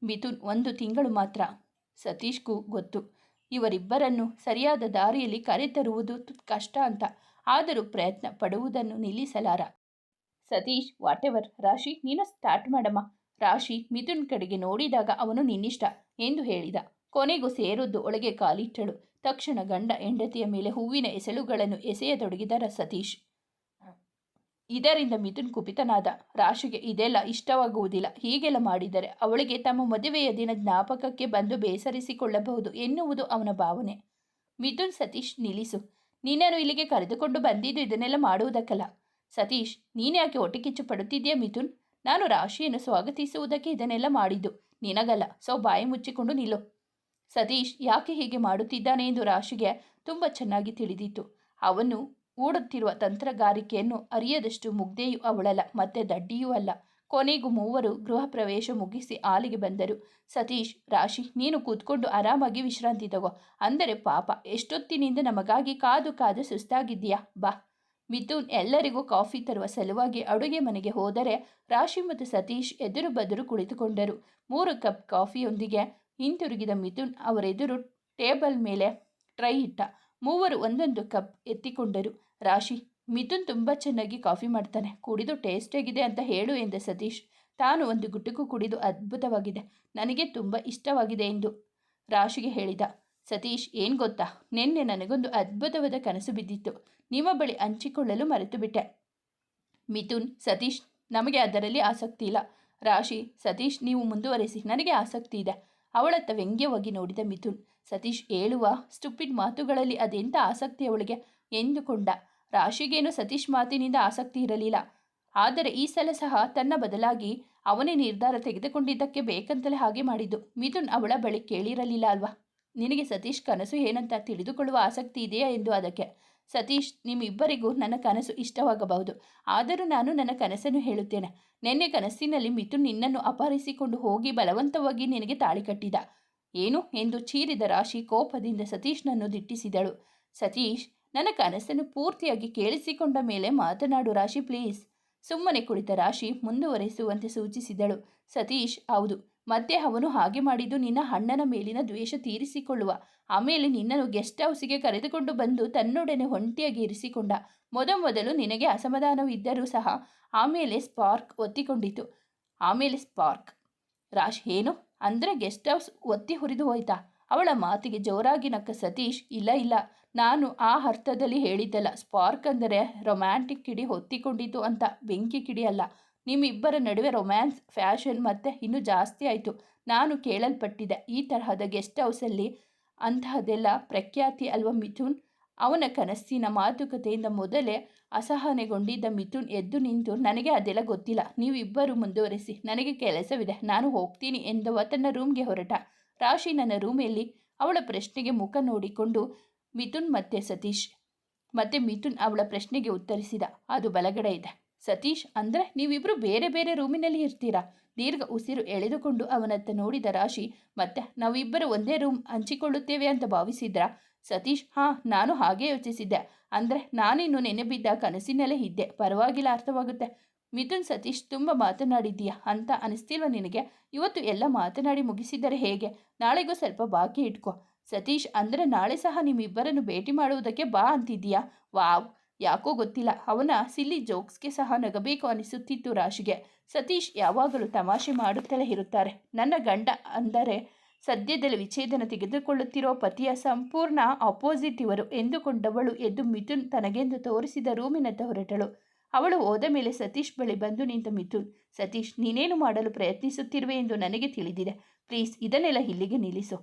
ಮಿಥುನ್, ಒಂದು ತಿಂಗಳು ಮಾತ್ರ. ಸತೀಶ್ಗೂ ಗೊತ್ತು. ಇವರಿಬ್ಬರನ್ನು ಸರಿಯಾದ ದಾರಿಯಲ್ಲಿ ಕರೆತರುವುದು ಕಷ್ಟ ಅಂತ. ಆದರೂ ಪ್ರಯತ್ನ ಪಡುವುದನ್ನು ನಿಲ್ಲಿಸಲಾರ. ಸತೀಶ್ ವಾಟೆವರ್ ರಾಶಿ, ನೀನು ಸ್ಟಾರ್ಟ್ ಮಾಡಮ್ಮ. ರಾಶಿ, ಮಿಥುನ್ ಕಡೆಗೆ ನೋಡಿದಾಗ ಅವನು ನಿನ್ನಿಷ್ಟ ಎಂದು ಹೇಳಿದ. ಕೊನೆಗೂ ಸೇರೊದ್ದು ಒಳಗೆ ಕಾಲಿಟ್ಟಳು. ತಕ್ಷಣ ಗಂಡ ಹೆಂಡತಿಯ ಮೇಲೆ ಹೂವಿನ ಎಸಳುಗಳನ್ನು ಎಸೆಯತೊಡಗಿದರ ಸತೀಶ್. ಇದರಿಂದ ಮಿಥುನ್ ಕುಪಿತನಾದ. ರಾಶಿಗೆ ಇದೆಲ್ಲ ಇಷ್ಟವಾಗುವುದಿಲ್ಲ. ಹೀಗೆಲ್ಲ ಮಾಡಿದರೆ ಅವಳಿಗೆ ತಮ್ಮ ಮದುವೆಯ ದಿನ ಜ್ಞಾಪಕಕ್ಕೆ ಬಂದು ಬೇಸರಿಸಿಕೊಳ್ಳಬಹುದು ಎನ್ನುವುದು ಅವನ ಭಾವನೆ. ಮಿಥುನ್ ಸತೀಶ್ ನಿಲ್ಲಿಸು. ನೀನೇನು ಇಲ್ಲಿಗೆ ಕರೆದುಕೊಂಡು ಬಂದಿದ್ದು ಇದನ್ನೆಲ್ಲ ಮಾಡುವುದಕ್ಕಲ್ಲ. ಸತೀಶ್ ನೀನ್ಯಾಕೆ ಹೊಟ್ಟೆ ಕಿಚ್ಚು ಪಡುತ್ತಿದ್ದೀಯಾ ಮಿಥುನ್? ನಾನು ರಾಶಿಯನ್ನು ಸ್ವಾಗತಿಸುವುದಕ್ಕೆ ಇದನ್ನೆಲ್ಲ ಮಾಡಿದ್ದು. ನಿನಗಲ್ಲ. ಸೊ ಬಾಯಿ ಮುಚ್ಚಿಕೊಂಡು ನಿಲ್ಲು. ಸತೀಶ್, ಯಾಕೆ ಹೀಗೆ ಮಾಡುತ್ತಿದ್ದಾನೆ ಎಂದು ರಾಶಿಗೆ ತುಂಬ ಚೆನ್ನಾಗಿ ತಿಳಿದಿತ್ತು. ಅವನು ಹೂಡುತ್ತಿರುವ ತಂತ್ರಗಾರಿಕೆಯನ್ನು ಅರಿಯದಷ್ಟು ಮುಗ್ಧೆಯೂ ಅವಳಲ್ಲ, ಮತ್ತೆ ದಡ್ಡಿಯೂ ಅಲ್ಲ. ಕೊನೆಗೂ ಮೂವರು ಗೃಹ ಪ್ರವೇಶ ಮುಗಿಸಿ ಆಲಿಗೆ ಬಂದರು. ಸತೀಶ್, ರಾಶಿ, ನೀನು ಕೂತ್ಕೊಂಡು ಆರಾಮಾಗಿ ವಿಶ್ರಾಂತಿ ತಗೋ. ಅಂದರೆ ಪಾಪ, ಎಷ್ಟೊತ್ತಿನಿಂದ ನಮಗಾಗಿ ಕಾದು ಕಾದು ಸುಸ್ತಾಗಿದ್ದೀಯಾ? ಬಾ. ಮಿಥುನ್ ಎಲ್ಲರಿಗೂ ಕಾಫಿ ತರುವ ಸಲುವಾಗಿ ಅಡುಗೆ ಮನೆಗೆ ಹೋದರೆ ರಾಶಿ ಮತ್ತು ಸತೀಶ್ ಎದುರು ಬದುರು ಕುಳಿತುಕೊಂಡರು. ಮೂರು ಕಪ್ ಕಾಫಿಯೊಂದಿಗೆ ಹಿಂತಿರುಗಿದ ಮಿಥುನ್ ಅವರೆದುರು ಟೇಬಲ್ ಮೇಲೆ ಟ್ರೈ ಇಟ್ಟ. ಮೂವರು ಒಂದೊಂದು ಕಪ್ ಎತ್ತಿಕೊಂಡರು. ರಾಶಿ, ಮಿಥುನ್ ತುಂಬ ಚೆನ್ನಾಗಿ ಕಾಫಿ ಮಾಡ್ತಾನೆ. ಕುಡಿದು ಟೇಸ್ಟ್ ಆಗಿದೆ ಅಂತ ಹೇಳು ಎಂದ ಸತೀಶ್. ತಾನು ಒಂದು ಗುಟುಕು ಕುಡಿದು ಅದ್ಭುತವಾಗಿದೆ. ನನಗೆ ತುಂಬ ಇಷ್ಟವಾಗಿದೆ ಎಂದು ರಾಶಿಗೆ ಹೇಳಿದ. ಸತೀಶ್, ಏನು ಗೊತ್ತಾ? ನಿನ್ನೆ ನನಗೊಂದು ಅದ್ಭುತವಾದ ಕನಸು ಬಿದ್ದಿತ್ತು. ನಿಮ್ಮ ಬಳಿ ಹಂಚಿಕೊಳ್ಳಲು ಮರೆತು ಬಿಟ್ಟೆ ಮಿಥುನ್, ಸತೀಶ್, ನಮಗೆ ಅದರಲ್ಲಿ ಆಸಕ್ತಿ ಇಲ್ಲ. ರಾಶಿ, ಸತೀಶ್, ನೀವು ಮುಂದುವರೆಸಿ. ನನಗೆ ಆಸಕ್ತಿ ಇದೆ. ಅವಳತ್ತ ವ್ಯಂಗ್ಯವಾಗಿ ನೋಡಿದ ಮಿಥುನ್. ಸತೀಶ್ ಹೇಳುವ ಸ್ಟುಪಿಡ್ ಮಾತುಗಳಲ್ಲಿ ಅದೆಂಥ ಆಸಕ್ತಿ ಅವಳಿಗೆ? ಎಂದುಕೊಂಡ. ರಾಶಿಗೇನು ಸತೀಶ್ ಮಾತಿನಿಂದ ಆಸಕ್ತಿ ಇರಲಿಲ್ಲ. ಆದರೆ ಈ ಸಲ ಸಹ ತನ್ನ ಬದಲಾಗಿ ಅವನೇ ನಿರ್ಧಾರ ತೆಗೆದುಕೊಂಡಿದ್ದಕ್ಕೆ ಬೇಕಂತಲೇ ಹಾಗೆ ಮಾಡಿದ್ದು. ಮಿಥುನ್ ಅವಳ ಬಳಿ ಕೇಳಿರಲಿಲ್ಲ ಅಲ್ವಾ? ನಿನಗೆ ಸತೀಶ್ ಕನಸು ಏನಂತ ತಿಳಿದುಕೊಳ್ಳುವ ಆಸಕ್ತಿ ಇದೆಯಾ ಎಂದು ಅದಕ್ಕೆ. ಸತೀಶ್, ನಿಮ್ಮಿಬ್ಬರಿಗೂ ನನ್ನ ಕನಸು ಇಷ್ಟವಾಗಬಹುದು. ಆದರೂ ನಾನು ನನ್ನ ಕನಸನ್ನು ಹೇಳುತ್ತೇನೆ. ನಿನ್ನೆ ಕನಸಿನಲ್ಲಿ ಮಿಥುನ್ ನಿನ್ನನ್ನು ಅಪಹರಿಸಿಕೊಂಡು ಹೋಗಿ ಬಲವಂತವಾಗಿ ನಿನಗೆ ತಾಳಿ ಕಟ್ಟಿದ. ಏನು ಎಂದು ಚೀರಿದ ರಾಶಿ ಕೋಪದಿಂದ ಸತೀಶ್ನನ್ನು ದಿಟ್ಟಿಸಿದಳು. ಸತೀಶ್, ನನ್ನ ಕನಸನ್ನು ಪೂರ್ತಿಯಾಗಿ ಕೇಳಿಸಿಕೊಂಡ ಮೇಲೆ ಮಾತನಾಡು ರಾಶಿ ಪ್ಲೀಸ್. ಸುಮ್ಮನೆ ಕುಳಿತ ರಾಶಿ ಮುಂದುವರೆಸುವಂತೆ ಸೂಚಿಸಿದಳು. ಸತೀಶ್, ಹೌದು ಮತ್ತೆ ಅವನು ಹಾಗೆ ಮಾಡಿದ್ದು ನಿನ್ನ ಅಣ್ಣನ ಮೇಲಿನ ದ್ವೇಷ ತೀರಿಸಿಕೊಳ್ಳುವ. ಆಮೇಲೆ ನಿನ್ನನ್ನು ಗೆಸ್ಟ್ ಹೌಸಿಗೆ ಕರೆದುಕೊಂಡು ಬಂದು ತನ್ನೊಡನೆ ಒಂಟಿಯಾಗಿ ಇರಿಸಿಕೊಂಡ. ಮೊದಮೊದಲು ನಿನಗೆ ಅಸಮಾಧಾನವಿದ್ದರೂ ಸಹ, ಆಮೇಲೆ ಸ್ಪಾರ್ಕ್ ಒತ್ತಿಕೊಂಡಿತು. ಆಮೇಲೆ ಸ್ಪಾರ್ಕ್. ರಾಶ್, ಏನು? ಅಂದರೆ ಗೆಸ್ಟ್ ಹೌಸ್ ಒತ್ತಿ ಹುರಿದು ಹೋಯ್ತಾ. ಅವಳ ಮಾತಿಗೆ ಜೋರಾಗಿ ನಕ್ಕ ಸತೀಶ್, ಇಲ್ಲ ಇಲ್ಲ, ನಾನು ಆ ಅರ್ಥದಲ್ಲಿ ಹೇಳಿದ್ದಲ್ಲ ಸ್ಪಾರ್ಕ್ ಅಂದರೆ ರೊಮ್ಯಾಂಟಿಕ್ ಕಿಡಿ ಹೊತ್ತಿಕೊಂಡಿತು ಅಂತ ಬೆಂಕಿ ಕಿಡಿ ಅಲ್ಲ. ನಿಮ್ಮಿಬ್ಬರ ನಡುವೆ ರೊಮ್ಯಾನ್ಸ್ ಫ್ಯಾಷನ್ ಮತ್ತೆ ಇನ್ನೂ ಜಾಸ್ತಿ ಆಯಿತು. ನಾನು ಕೇಳಲ್ಪಟ್ಟಿದ್ದೆ ಈ ತರಹದ ಗೆಸ್ಟ್ ಹೌಸಲ್ಲಿ ಅಂತಹದೆಲ್ಲ ಪ್ರಖ್ಯಾತಿ ಅಲ್ವಾ ಮಿಥುನ್? ಅವನ ಕನಸಿನ ಮಾತುಕತೆಯಿಂದ ಮೊದಲೇ ಅಸಹನೆಗೊಂಡಿದ್ದ ಮಿಥುನ್ ಎದ್ದು ನಿಂತು, ನನಗೆ ಅದೆಲ್ಲ ಗೊತ್ತಿಲ್ಲ. ನೀವಿಬ್ಬರು ಮುಂದುವರಿಸಿ. ನನಗೆ ಕೆಲಸವಿದೆ. ನಾನು ಹೋಗ್ತೀನಿ ಎಂದವ ತನ್ನ ರೂಮ್ಗೆ ಹೊರಟ. ರಾಶಿ ನನ್ನ ರೂಮಲ್ಲಿ ಅವಳ ಪ್ರಶ್ನೆಗೆ ಮುಖ ನೋಡಿಕೊಂಡು ಮಿಥುನ್ ಮತ್ತೆ ಸತೀಶ್, ಮತ್ತೆ ಮಿಥುನ್ ಅವಳ ಪ್ರಶ್ನೆಗೆ ಉತ್ತರಿಸಿದ. ಅದು ಬಲಗಡೆ ಇದೆ. ಸತೀಶ್, ಅಂದರೆ ನೀವಿಬ್ಬರು ಬೇರೆ ಬೇರೆ ರೂಮಿನಲ್ಲಿ ಇರ್ತೀರಾ? ದೀರ್ಘ ಉಸಿರು ಎಳೆದುಕೊಂಡು ಅವನತ್ತ ನೋಡಿದ ರಾಶಿ, ಮತ್ತೆ ನಾವಿಬ್ಬರು ಒಂದೇ ರೂಮ್ ಹಂಚಿಕೊಳ್ಳುತ್ತೇವೆ ಅಂತ ಭಾವಿಸಿದ್ರಾ? ಸತೀಶ್, ಹಾಂ, ನಾನು ಹಾಗೇ ಯೋಚಿಸಿದ್ದೆ. ಅಂದರೆ ನಾನಿನ್ನು ನೆನೆ ಬಿದ್ದ ಕನಸಿನಲ್ಲೇ ಇದ್ದೆ. ಪರವಾಗಿಲ್ಲ ಅರ್ಥವಾಗುತ್ತೆ. ಮಿಥುನ್ ಸತೀಶ್, ತುಂಬ ಮಾತನಾಡಿದ್ದೀಯಾ ಅಂತ ಅನಿಸ್ತಿಲ್ವ ನಿನಗೆ? ಇವತ್ತು ಎಲ್ಲ ಮಾತನಾಡಿ ಮುಗಿಸಿದರೆ ಹೇಗೆ? ನಾಳೆಗೂ ಸ್ವಲ್ಪ ಬಾಕಿ ಇಟ್ಕೋ. ಸತೀಶ್, ಅಂದರೆ ನಾಳೆ ಸಹ ನಿಮ್ಮಿಬ್ಬರನ್ನು ಭೇಟಿ ಮಾಡುವುದಕ್ಕೆ ಬಾ ಅಂತಿದ್ದೀಯಾ? ವಾವ್! ಯಾಕೋ ಗೊತ್ತಿಲ್ಲ. ಅವನ ಸಿಲ್ಲಿ ಜೋಕ್ಸ್ಗೆ ಸಹ ನಗಬೇಕು ಅನಿಸುತ್ತಿತ್ತು ರಾಶಿಗೆ. ಸತೀಶ್ ಯಾವಾಗಲೂ ತಮಾಷೆ ಮಾಡುತ್ತಲೇ ಇರುತ್ತಾರೆ. ನನ್ನ ಗಂಡ ಅಂದರೆ ಸದ್ಯದಲ್ಲಿ ವಿಚ್ಛೇದನ ತೆಗೆದುಕೊಳ್ಳುತ್ತಿರೋ ಪತಿಯ ಸಂಪೂರ್ಣ ಅಪೋಸಿಟ್ ಇವರು ಎಂದುಕೊಂಡವಳು ಎದ್ದು ಮಿಥುನ್ ತನಗೆಂದು ತೋರಿಸಿದ ರೂಮಿನತ್ತ ಹೊರಟಳು. ಅವಳು ಹೋದ ಮೇಲೆ ಸತೀಶ್ ಬಳಿ ಬಂದು ನಿಂತ ಮಿಥುನ್, ಸತೀಶ್, ನೀನೇನು ಮಾಡಲು ಪ್ರಯತ್ನಿಸುತ್ತಿರುವೆ ಎಂದು ನನಗೆ ತಿಳಿದಿದೆ. ಪ್ಲೀಸ್, ಇದನ್ನೆಲ್ಲ ಇಲ್ಲಿಗೆ ನಿಲ್ಲಿಸು.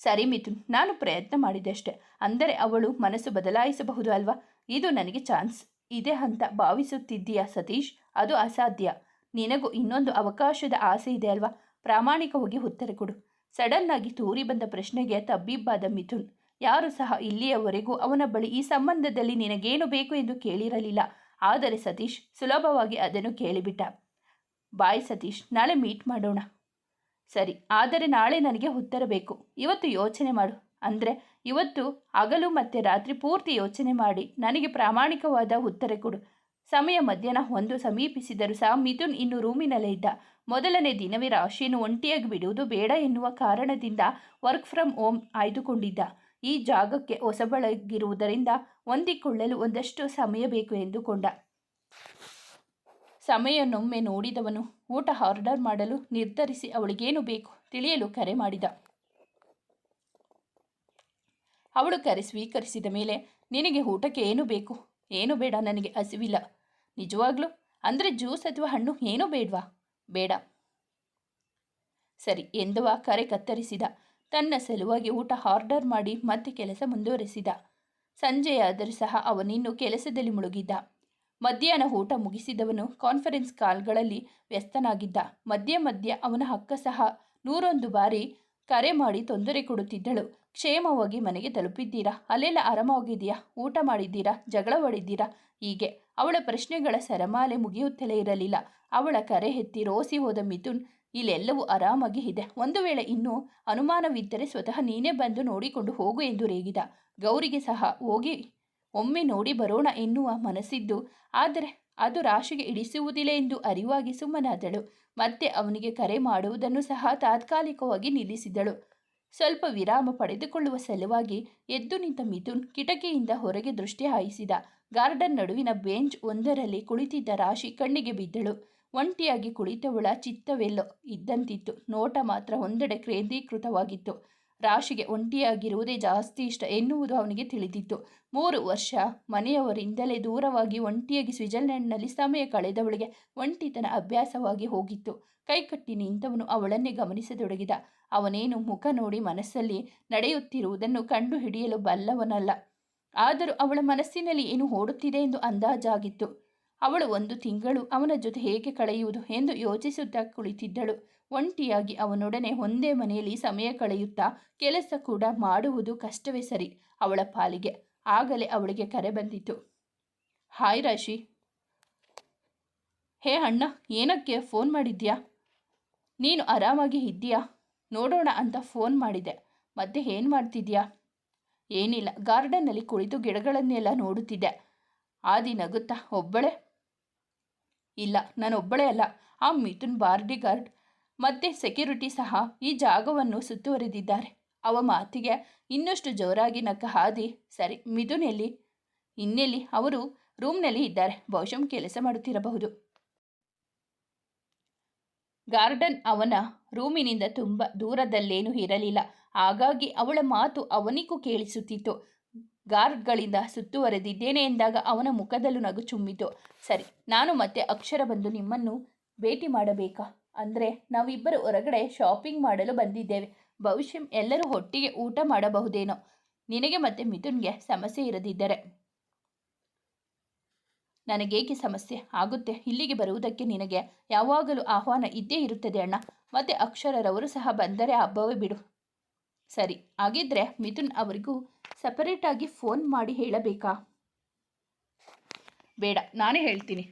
ಸರಿ ಮಿಥುನ್, ನಾನು ಪ್ರಯತ್ನ ಮಾಡಿದೆ ಅಷ್ಟೆ ಅಂದರೆ ಅವಳು ಮನಸ್ಸು ಬದಲಾಯಿಸಬಹುದು ಅಲ್ವಾ? ಇದು ನನಗೆ ಚಾನ್ಸ್. ಇದೆ ಅಂತ ಭಾವಿಸುತ್ತಿದ್ದೀಯಾ ಸತೀಶ್? ಅದು ಅಸಾಧ್ಯ. ನಿನಗೂ ಇನ್ನೊಂದು ಅವಕಾಶದ ಆಸೆ ಇದೆ ಅಲ್ವಾ? ಪ್ರಾಮಾಣಿಕವಾಗಿ ಉತ್ತರ ಕೊಡು. ಸಡನ್ ಆಗಿ ತೂರಿ ಬಂದ ಪ್ರಶ್ನೆಗೆ ತಬ್ಬಿಬ್ಬಾದ ಮಿಥುನ್, ಯಾರು ಸಹ ಇಲ್ಲಿಯವರೆಗೂ ಅವನ ಬಳಿ ಈ ಸಂಬಂಧದಲ್ಲಿ ನಿನಗೇನು ಬೇಕು ಎಂದು ಕೇಳಿರಲಿಲ್ಲ. ಆದರೆ ಸತೀಶ್ ಸುಲಭವಾಗಿ ಅದನ್ನು ಕೇಳಿಬಿಟ್ಟ. ಬಾಯ್ ಸತೀಶ್, ನಾಳೆ ಮೀಟ್ ಮಾಡೋಣ. ಸರಿ, ಆದರೆ ನಾಳೆ ನನಗೆ ಉತ್ತರ ಬೇಕು. ಇವತ್ತು ಯೋಚನೆ ಮಾಡು. ಅಂದರೆ ಇವತ್ತು ಹಗಲು ಮತ್ತು ರಾತ್ರಿ ಪೂರ್ತಿ ಯೋಚನೆ ಮಾಡಿ ನನಗೆ ಪ್ರಾಮಾಣಿಕವಾದ ಉತ್ತರ ಕೊಡು. ಸಮಯ ಮಧ್ಯಾಹ್ನ ಒಂದು ಸಮೀಪಿಸಿದರೂ ಸಹ ಮಿಥುನ್ ಇನ್ನು ರೂಮಿನಲ್ಲೇ ಇದ್ದ. ಮೊದಲನೇ ದಿನವೇ ರಾಶಿಯನ್ನು ಒಂಟಿಯಾಗಿ ಬಿಡುವುದು ಬೇಡ ಎನ್ನುವ ಕಾರಣದಿಂದ ವರ್ಕ್ ಫ್ರಮ್ ಹೋಮ್ ಆಯ್ದುಕೊಂಡಿದ್ದ. ಈ ಜಾಗಕ್ಕೆ ಹೊಸಬಳಗಿರುವುದರಿಂದ ಹೊಂದಿಕೊಳ್ಳಲು ಒಂದಷ್ಟು ಸಮಯ ಬೇಕು ಎಂದುಕೊಂಡ. ಸಮಯನೊಮ್ಮೆ ನೋಡಿದವನು ಊಟ ಆರ್ಡರ್ ಮಾಡಲು ನಿರ್ಧರಿಸಿ ಅವಳಿಗೇನು ಬೇಕು ತಿಳಿಯಲು ಕರೆ ಮಾಡಿದ. ಅವಳು ಕರೆ ಸ್ವೀಕರಿಸಿದ ಮೇಲೆ, ನಿನಗೆ ಊಟಕ್ಕೆ ಏನು ಬೇಕು? ಏನು ಬೇಡ, ನನಗೆ ಹಸಿವಿಲ್ಲ. ನಿಜವಾಗ್ಲೂ? ಅಂದರೆ ಜ್ಯೂಸ್ ಅಥವಾ ಹಣ್ಣು ಏನೂ ಬೇಡವಾ? ಬೇಡ. ಸರಿ ಎಂದುವ ಕರೆ ಕತ್ತರಿಸಿದ. ತನ್ನ ಸಲುವಾಗಿ ಊಟ ಆರ್ಡರ್ ಮಾಡಿ ಮತ್ತೆ ಕೆಲಸ ಮುಂದುವರೆಸಿದ. ಸಂಜೆಯಾದರೂ ಸಹ ಅವನಿನ್ನು ಕೆಲಸದಲ್ಲಿ ಮುಳುಗಿದ್ದ. ಮಧ್ಯಾಹ್ನ ಊಟ ಮುಗಿಸಿದವನು ಕಾನ್ಫರೆನ್ಸ್ ಕಾಲ್ಗಳಲ್ಲಿ ವ್ಯಸ್ತನಾಗಿದ್ದ. ಮಧ್ಯ ಮಧ್ಯ ಅವನ ಹಕ್ಕ ಸಹ ನೂರೊಂದು ಬಾರಿ ಕರೆ ಮಾಡಿ ತೊಂದರೆ ಕೊಡುತ್ತಿದ್ದಳು. ಕ್ಷೇಮವಾಗಿ ಮನೆಗೆ ತಲುಪಿದ್ದೀರಾ? ಅಲ್ಲೆಲ್ಲ ಆರಾಮವಾಗಿದೆಯಾ ಊಟ ಮಾಡಿದ್ದೀರಾ? ಜಗಳ ಹೊಡಿದ್ದೀರಾ? ಹೀಗೆ. ಅವಳ ಪ್ರಶ್ನೆಗಳ ಸರಮಾಲೆ ಮುಗಿಯುತ್ತಲೇ ಇರಲಿಲ್ಲ. ಅವಳ ಕರೆ ಎತ್ತಿ ರೋಸಿ ಹೋದ ಮಿಥುನ್, ಇಲ್ಲೆಲ್ಲವೂ ಆರಾಮಾಗಿ ಇದೆ. ಒಂದು ವೇಳೆ ಇನ್ನೂ ಅನುಮಾನವಿದ್ದರೆ ಸ್ವತಃ ನೀನೇ ಬಂದು ನೋಡಿಕೊಂಡು ಹೋಗು ಎಂದು ರೇಗಿದ. ಗೌರಿಗೆ ಸಹ, ಹೋಗಿ, ಒಮ್ಮೆ ನೋಡಿ ಬರೋಣ ಎನ್ನುವ ಮನಸ್ಸಿದ್ದು. ಆದರೆ ಅದು ರಾಶಿಗೆ ಇಡಿಸುವುದಿಲ್ಲ ಎಂದು ಅರಿವಾಗಿ ಸುಮ್ಮನಾದಳು. ಮತ್ತೆ ಅವನಿಗೆ ಕರೆ ಮಾಡುವುದನ್ನು ಸಹ ತಾತ್ಕಾಲಿಕವಾಗಿ ನಿಲ್ಲಿಸಿದಳು. ಸ್ವಲ್ಪ ವಿರಾಮ ಪಡೆದುಕೊಳ್ಳುವ ಸಲುವಾಗಿ ಎದ್ದು ನಿಂತ ಮಿಥುನ್ ಕಿಟಕಿಯಿಂದ ಹೊರಗೆ ದೃಷ್ಟಿ ಹಾಯಿಸಿದ. ಗಾರ್ಡನ್ ನಡುವಿನ ಬೆಂಚ್ ಒಂದರಲ್ಲಿ ಕುಳಿತಿದ್ದ ರಾಶಿ ಕಣ್ಣಿಗೆ ಬಿದ್ದಳು. ಒಂಟಿಯಾಗಿ ಕುಳಿತವಳ ಚಿತ್ತವೆಲ್ಲೋ ಇದ್ದಂತಿತ್ತು. ನೋಟ ಮಾತ್ರ ಒಂದೆಡೆ ಕೇಂದ್ರೀಕೃತವಾಗಿತ್ತು. ರಾಶಿಗೆ ಒಂಟಿಯಾಗಿರುವುದೇ ಜಾಸ್ತಿ ಇಷ್ಟ ಎನ್ನುವುದು ಅವನಿಗೆ ತಿಳಿದಿತ್ತು. ಮೂರು ವರ್ಷ ಮನೆಯವರಿಂದಲೇ ದೂರವಾಗಿ ಒಂಟಿಯಾಗಿ ಸ್ವಿಟ್ಜರ್ಲೆಂಡ್ನಲ್ಲಿ ಸಮಯ ಕಳೆದವಳಿಗೆ ಒಂಟಿತನ ಅಭ್ಯಾಸವಾಗಿ ಹೋಗಿತ್ತು. ಕೈಕಟ್ಟಿ ನಿಂತವನು ಅವಳನ್ನೇ ಗಮನಿಸತೊಡಗಿದ. ಅವನೇನು ಮುಖ ನೋಡಿ ಮನಸ್ಸಲ್ಲಿ ನಡೆಯುತ್ತಿರುವುದನ್ನು ಕಂಡು ಹಿಡಿಯಲು ಬಲ್ಲವನಲ್ಲ. ಆದರೂ ಅವಳ ಮನಸ್ಸಿನಲ್ಲಿ ಏನು ಓಡುತ್ತಿದೆ ಎಂದು ಅಂದಾಜಾಗಿತ್ತು. ಅವಳು ಒಂದು ತಿಂಗಳು ಅವನ ಜೊತೆ ಹೇಗೆ ಕಳೆಯುವುದು ಎಂದು ಯೋಚಿಸುತ್ತಾ ಕುಳಿತಿದ್ದಳು. ಒಂಟಿಯಾಗಿ ಅವನೊಡನೆ ಒಂದೇ ಮನೆಯಲ್ಲಿ ಸಮಯ ಕಳೆಯುತ್ತಾ ಕೆಲಸ ಕೂಡ ಮಾಡುವುದು ಕಷ್ಟವೇ ಸರಿ. ಅವಳ ಪಾಲಿಗೆ ಆಗಲೇ ಅವಳಿಗೆ ಕರೆ ಬಂದಿತು. ಹಾಯ್ ರಾಶಿ. ಹೇ ಅಣ್ಣ, ಏನಕ್ಕೆ ಫೋನ್ ಮಾಡಿದ್ಯಾ? ನೀನು ಆರಾಮಾಗಿ ಇದ್ದೀಯಾ? ನೋಡೋಣ ಅಂತ ಫೋನ್ ಮಾಡಿದೆ. ಮತ್ತೆ ಏನು ಮಾಡ್ತಿದ್ಯಾ? ಏನಿಲ್ಲ, ಗಾರ್ಡನ್ನಲ್ಲಿ ಕುಳಿತು ಗಿಡಗಳನ್ನೆಲ್ಲ ನೋಡುತ್ತಿದ್ದೆ. ಆದಿ ನಗುತ್ತಾ, ಒಬ್ಬಳೆ? ಇಲ್ಲ ನಾನು ಒಬ್ಬಳೇ ಅಲ್ಲ. ಆ ಮಿಥುನ್ ಬಾರ್ಡಿ ಗಾರ್ಡ್ ಮತ್ತೆ ಸೆಕ್ಯೂರಿಟಿ ಸಹ ಈ ಜಾಗವನ್ನು ಸುತ್ತುವರೆದಿದ್ದಾರೆ. ಅವ ಮಾತಿಗೆ ಇನ್ನಷ್ಟು ಜೋರಾಗಿ ನಕ್ಕ ಹಾದಿ ಸರಿ, ಮಿಥುನ್ ಎಲ್ಲಿ? ಇನ್ನೆಲ್ಲಿ? ಅವರು ರೂಮ್ನಲ್ಲಿ ಇದ್ದಾರೆ. ಬಹುಶಃ ಕೆಲಸ ಮಾಡುತ್ತಿರಬಹುದು. ಗಾರ್ಡನ್ ಅವನ ರೂಮಿನಿಂದ ತುಂಬ ದೂರದಲ್ಲೇನೂ ಇರಲಿಲ್ಲ. ಹಾಗಾಗಿ ಅವಳ ಮಾತು ಅವನಿಗೂ ಕೇಳಿಸುತ್ತಿತ್ತು. ಗಾರ್ಡ್ಗಳಿಂದ ಸುತ್ತುವರೆದಿದ್ದೇನೆ ಎಂದಾಗ ಅವನ ಮುಖದಲ್ಲೂ ನಗು ಚುಮ್ಮಿತು. ಸರಿ, ನಾನು ಮತ್ತೆ ಅಕ್ಷರ ಬಂದು ನಿಮ್ಮನ್ನು ಭೇಟಿ ಮಾಡಬೇಕಾ? ಅಂದರೆ ನಾವಿಬ್ಬರು ಹೊರಗಡೆ ಶಾಪಿಂಗ್ ಮಾಡಲು ಬಂದಿದ್ದೇವೆ. ಬಹುಶಃ ಎಲ್ಲರೂ ಒಟ್ಟಿಗೆ ಊಟ ಮಾಡಬಹುದೇನೋ? ನಿನಗೆ ಮತ್ತೆ ಮಿಥುನ್ಗೆ ಸಮಸ್ಯೆ ಇರದಿದ್ದರೆ? ನನಗೇಕೆ ಸಮಸ್ಯೆ? ಆಗುತ್ತೆ. ಇಲ್ಲಿಗೆ ಬರುವುದಕ್ಕೆ ನಿನಗೆ ಯಾವಾಗಲೂ ಆಹ್ವಾನ ಇದ್ದೇ ಇರುತ್ತದೆ ಅಣ್ಣ. ಮತ್ತೆ ಅಕ್ಷರರವರು ಸಹ ಬಂದರೆ ಹಬ್ಬವೇ ಬಿಡು. ಸರಿ. ಹಾಗಿದ್ರೆ ಮಿಥುನ್ ಅವರಿಗೂ ಸಪರೇಟಾಗಿ ಫೋನ್ ಮಾಡಿ ಹೇಳಬೇಕಾ? ಬೇಡ. ನಾನೇ ಹೇಳ್ತೀನಿ.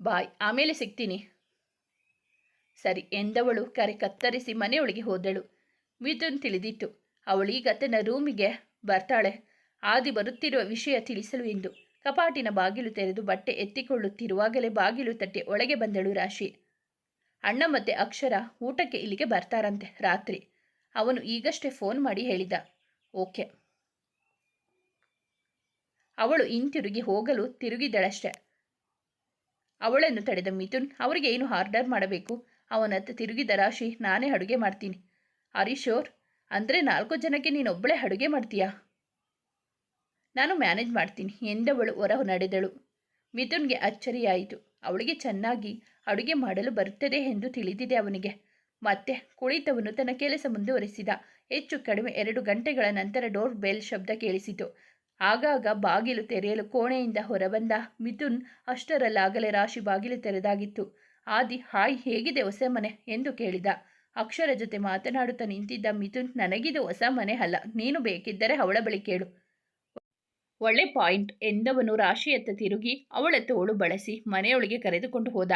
ಬಾಯ್. ಆಮೇಲೆ ಸಿಗ್ತೀನಿ. ಸರಿ ಎಂದವಳು ಕರೆ ಕತ್ತರಿಸಿ ಮನೆಯೊಳಗೆ ಹೋದಳು. ಮಿಥುನ್ ತಿಳಿದಿತ್ತು. ಅವಳೀಗ ತನ್ನ ರೂಮಿಗೆ ಬರ್ತಾಳೆ. ಆದಿ ಬರುತ್ತಿರುವ ವಿಷಯ ತಿಳಿಸಲು ಎಂದು. ಕಪಾಟಿನ ಬಾಗಿಲು ತೆರೆದು ಬಟ್ಟೆ ಎತ್ತಿಕೊಳ್ಳುತ್ತಿರುವಾಗಲೇ ಬಾಗಿಲು ತಟ್ಟಿ ಒಳಗೆ ಬಂದಳು ರಾಶಿ. ಅಣ್ಣ ಮತ್ತೆ ಅಕ್ಷರ ಊಟಕ್ಕೆ ಇಲ್ಲಿಗೆ ಬರ್ತಾರಂತೆ, ರಾತ್ರಿ. ಅವನು ಈಗಷ್ಟೇ ಫೋನ್ ಮಾಡಿ ಹೇಳಿದ. ಓಕೆ. ಅವಳು ಹಿಂತಿರುಗಿ ಹೋಗಲು ತಿರುಗಿದಳಷ್ಟೆ. ಅವಳನ್ನು ತಡೆದ ಮಿಥುನ್, ಅವರಿಗೆ ಏನು ಆರ್ಡರ್ ಮಾಡಬೇಕು? ಅವನತ್ತ ತಿರುಗಿದ ರಾಶಿ ನಾನೇ ಅಡುಗೆ ಮಾಡ್ತೀನಿ. ಹರೀಶೋರ್ ಅಂದರೆ ನಾಲ್ಕು ಜನಕ್ಕೆ ನೀನೊಬ್ಬಳೇ ಅಡುಗೆ ಮಾಡ್ತೀಯಾ? ನಾನು ಮ್ಯಾನೇಜ್ ಮಾಡ್ತೀನಿ, ಎಂದವಳು ಹೊರ ನಡೆದಳು. ಮಿಥುನ್ಗೆ ಅಚ್ಚರಿಯಾಯಿತು. ಅವಳಿಗೆ ಚೆನ್ನಾಗಿ ಅಡುಗೆ ಮಾಡಲು ಬರುತ್ತದೆ ಎಂದು ತಿಳಿದಿದೆ ಅವನಿಗೆ. ಮತ್ತೆ ಕುಳಿತವನು ತನ್ನ ಕೆಲಸ ಮುಂದುವರೆಸಿದ. ಹೆಚ್ಚು ಕಡಿಮೆ ಎರಡು ಗಂಟೆಗಳ ನಂತರ ಡೋರ್ ಬೆಲ್ ಶಬ್ದ ಕೇಳಿಸಿತು. ಆಗಾಗ ಬಾಗಿಲು ತೆರೆಯಲು ಕೋಣೆಯಿಂದ ಹೊರಬಂದ ಮಿಥುನ್ ಅಷ್ಟರಲ್ಲಾಗಲೇ ರಾಶಿ ಬಾಗಿಲು ತೆರೆದಾಗಿತ್ತು. ಆದಿ, ಹಾಯ್, ಹೇಗಿದೆ ಹೊಸ ಮನೆ? ಎಂದು ಕೇಳಿದ. ಅಕ್ಷರ ಜೊತೆ ಮಾತನಾಡುತ್ತಾ ನಿಂತಿದ್ದ ಮಿಥುನ್, ನನಗಿದು ಹೊಸ ಮನೆ ಅಲ್ಲ, ನೀನು ಬೇಕಿದ್ದರೆ ಅವಳ ಬಳಿ ಕೇಳು. ಒಳ್ಳೆ ಪಾಯಿಂಟ್ ಎಂದವನು ರಾಶಿಯತ್ತ ತಿರುಗಿ, ಅವಳ ತೋಳು ಬಳಸಿ ಮನೆಯೊಳಗೆ ಕರೆದುಕೊಂಡು ಹೋದ.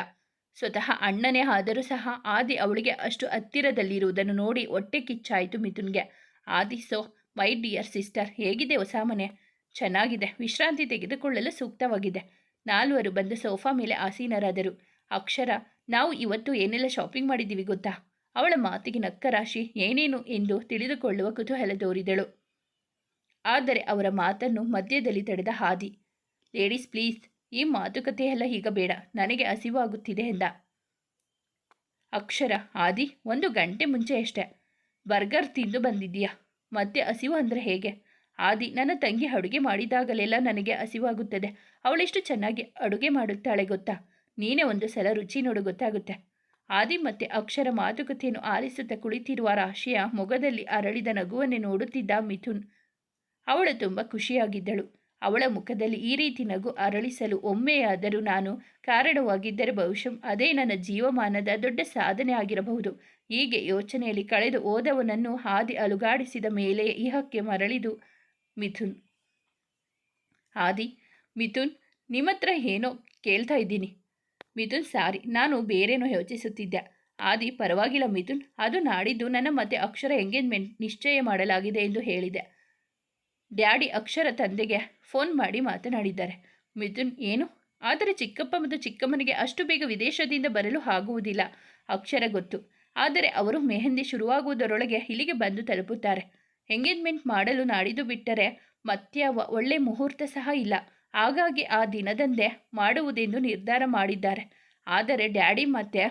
ಸ್ವತಃ ಅಣ್ಣನೇ ಆದರೂ ಸಹ ಆದಿ ಅವಳಿಗೆ ಅಷ್ಟು ಹತ್ತಿರದಲ್ಲಿರುವುದನ್ನು ನೋಡಿ ಹೊಟ್ಟೆ ಕಿಚ್ಚಾಯಿತು ಮಿಥುನ್ಗೆ. ಆದಿ, ಸೊ, ಮೈ ಡಿಯರ್ ಸಿಸ್ಟರ್, ಹೇಗಿದೆ ಹೊಸ ಮನೆ? ಚೆನ್ನಾಗಿದೆ, ವಿಶ್ರಾಂತಿ ತೆಗೆದುಕೊಳ್ಳಲು ಸೂಕ್ತವಾಗಿದೆ. ನಾಲ್ವರು ಬಂದು ಸೋಫಾ ಮೇಲೆ ಆಸೀನರಾದರು. ಅಕ್ಷರ, ನಾವು ಇವತ್ತು ಏನೆಲ್ಲ ಶಾಪಿಂಗ್ ಮಾಡಿದ್ದೀವಿ ಗೊತ್ತಾ? ಅವಳ ಮಾತಿಗೆ ನಕ್ಕ ರಾಶಿ ಏನೇನು ಎಂದು ತಿಳಿದುಕೊಳ್ಳುವ ಕುತೂಹಲ ತೋರಿದಳು. ಆದರೆ ಅವರ ಮಾತನ್ನು ಮಧ್ಯದಲ್ಲಿ ತಡೆದ ಹಾದಿ. ಲೇಡೀಸ್ ಪ್ಲೀಸ್ ಈ ಮಾತುಕತೆಯೆಲ್ಲ ಈಗ ಬೇಡ, ನನಗೆ ಹಸಿವಾಗುತ್ತಿದೆ ಎಂದ. ಅಕ್ಷರ ಆದಿ ಒಂದು ಗಂಟೆ ಮುಂಚೆ ಅಷ್ಟೆ. ಬರ್ಗರ್ ತಿಂದು ಬಂದಿದ್ದೀಯಾ? ಮತ್ತೆ ಹಸಿವು ಅಂದರೆ ಹೇಗೆ? ಆದಿ ನನ್ನ ತಂಗಿ ಅಡುಗೆ ಮಾಡಿದಾಗಲೆಲ್ಲ ನನಗೆ ಹಸಿವಾಗುತ್ತದೆ. ಅವಳೆಷ್ಟು ಚೆನ್ನಾಗಿ ಅಡುಗೆ ಮಾಡುತ್ತಾಳೆ ಗೊತ್ತಾ? ನೀನೇ ಒಂದು ಸಲ ರುಚಿ ನೋಡು, ಗೊತ್ತಾಗುತ್ತೆ. ಆದಿ ಮತ್ತೆ ಅಕ್ಷರ ಮಾತುಕತೆಯನ್ನು ಆಲಿಸುತ್ತಾ ಕುಳಿತಿರುವ ರಾಶಿಯ ಮೊಗದಲ್ಲಿ ಅರಳಿದ ನಗುವನ್ನೇ ನೋಡುತ್ತಿದ್ದ ಮಿಥುನ್. ಅವಳು ತುಂಬ ಖುಷಿಯಾಗಿದ್ದಳು. ಅವಳ ಮುಖದಲ್ಲಿ ಈ ರೀತಿ ನಗು ಅರಳಿಸಲು ಒಮ್ಮೆಯಾದರೂ ನಾನು ಕಾರಣವಾಗಿದ್ದರೆ ಬಹುಶಃ ಅದೇ ನನ್ನ ಜೀವಮಾನದ ದೊಡ್ಡ ಸಾಧನೆ ಆಗಿರಬಹುದು. ಹೀಗೆ ಯೋಚನೆಯಲ್ಲಿ ಕಳೆದು ಓದವನನ್ನು ಹಾದಿ ಅಲುಗಾಡಿಸಿದ ಮೇಲೆ ಇಹಕ್ಕೆ ಮರಳಿದು, ಮಿಥುನ್, ಆದಿ, ಮಿಥುನ್, ನಿಮ್ಮತ್ರ ಏನೋ ಕೇಳ್ತಾ ಇದ್ದೀನಿ. ಮಿಥುನ್ ಸಾರಿ, ನಾನು ಬೇರೇನೋ ಯೋಚಿಸುತ್ತಿದ್ದೆ. ಆದಿ, ಪರವಾಗಿಲ್ಲ ಮಿಥುನ್, ಅದು ನಾಡಿದ್ದು ನನ್ನ ಮತ್ತೆ ಅಕ್ಷರ ಎಂಗೇಜ್ಮೆಂಟ್ ನಿಶ್ಚಯ ಮಾಡಲಾಗಿದೆ ಎಂದು ಹೇಳಿದೆ. ಡ್ಯಾಡಿ ಅಕ್ಷರ ತಂದೆಗೆ ಫೋನ್ ಮಾಡಿ ಮಾತನಾಡಿದ್ದಾರೆ. ಮಿಥುನ್, ಏನು? ಆದರೆ ಚಿಕ್ಕಪ್ಪ ಮತ್ತು ಚಿಕ್ಕಮ್ಮನಿಗೆ ಅಷ್ಟು ಬೇಗ ವಿದೇಶದಿಂದ ಬರಲು ಆಗುವುದಿಲ್ಲ, ಅಕ್ಷರ ಗೊತ್ತು. ಆದರೆ ಅವರು ಮೆಹಂದಿ ಶುರುವಾಗುವುದರೊಳಗೆ ಇಲ್ಲಿಗೆ ಬಂದು ತಲುಪುತ್ತಾರೆ. ಎಂಗೇಜ್ಮೆಂಟ್ ಮಾಡಲು ನಾಡಿದ್ದು ಬಿಟ್ಟರೆ ಮತ್ತೆ ಒಳ್ಳೆ ಮುಹೂರ್ತ ಸಹ ಇಲ್ಲ. ಹಾಗಾಗಿ ಆ ದಿನದಂದೇ ಮಾಡುವುದೆಂದು ನಿರ್ಧಾರ ಮಾಡಿದ್ದಾರೆ. ಆದರೆ ಡ್ಯಾಡಿ ಮತ್ತೆ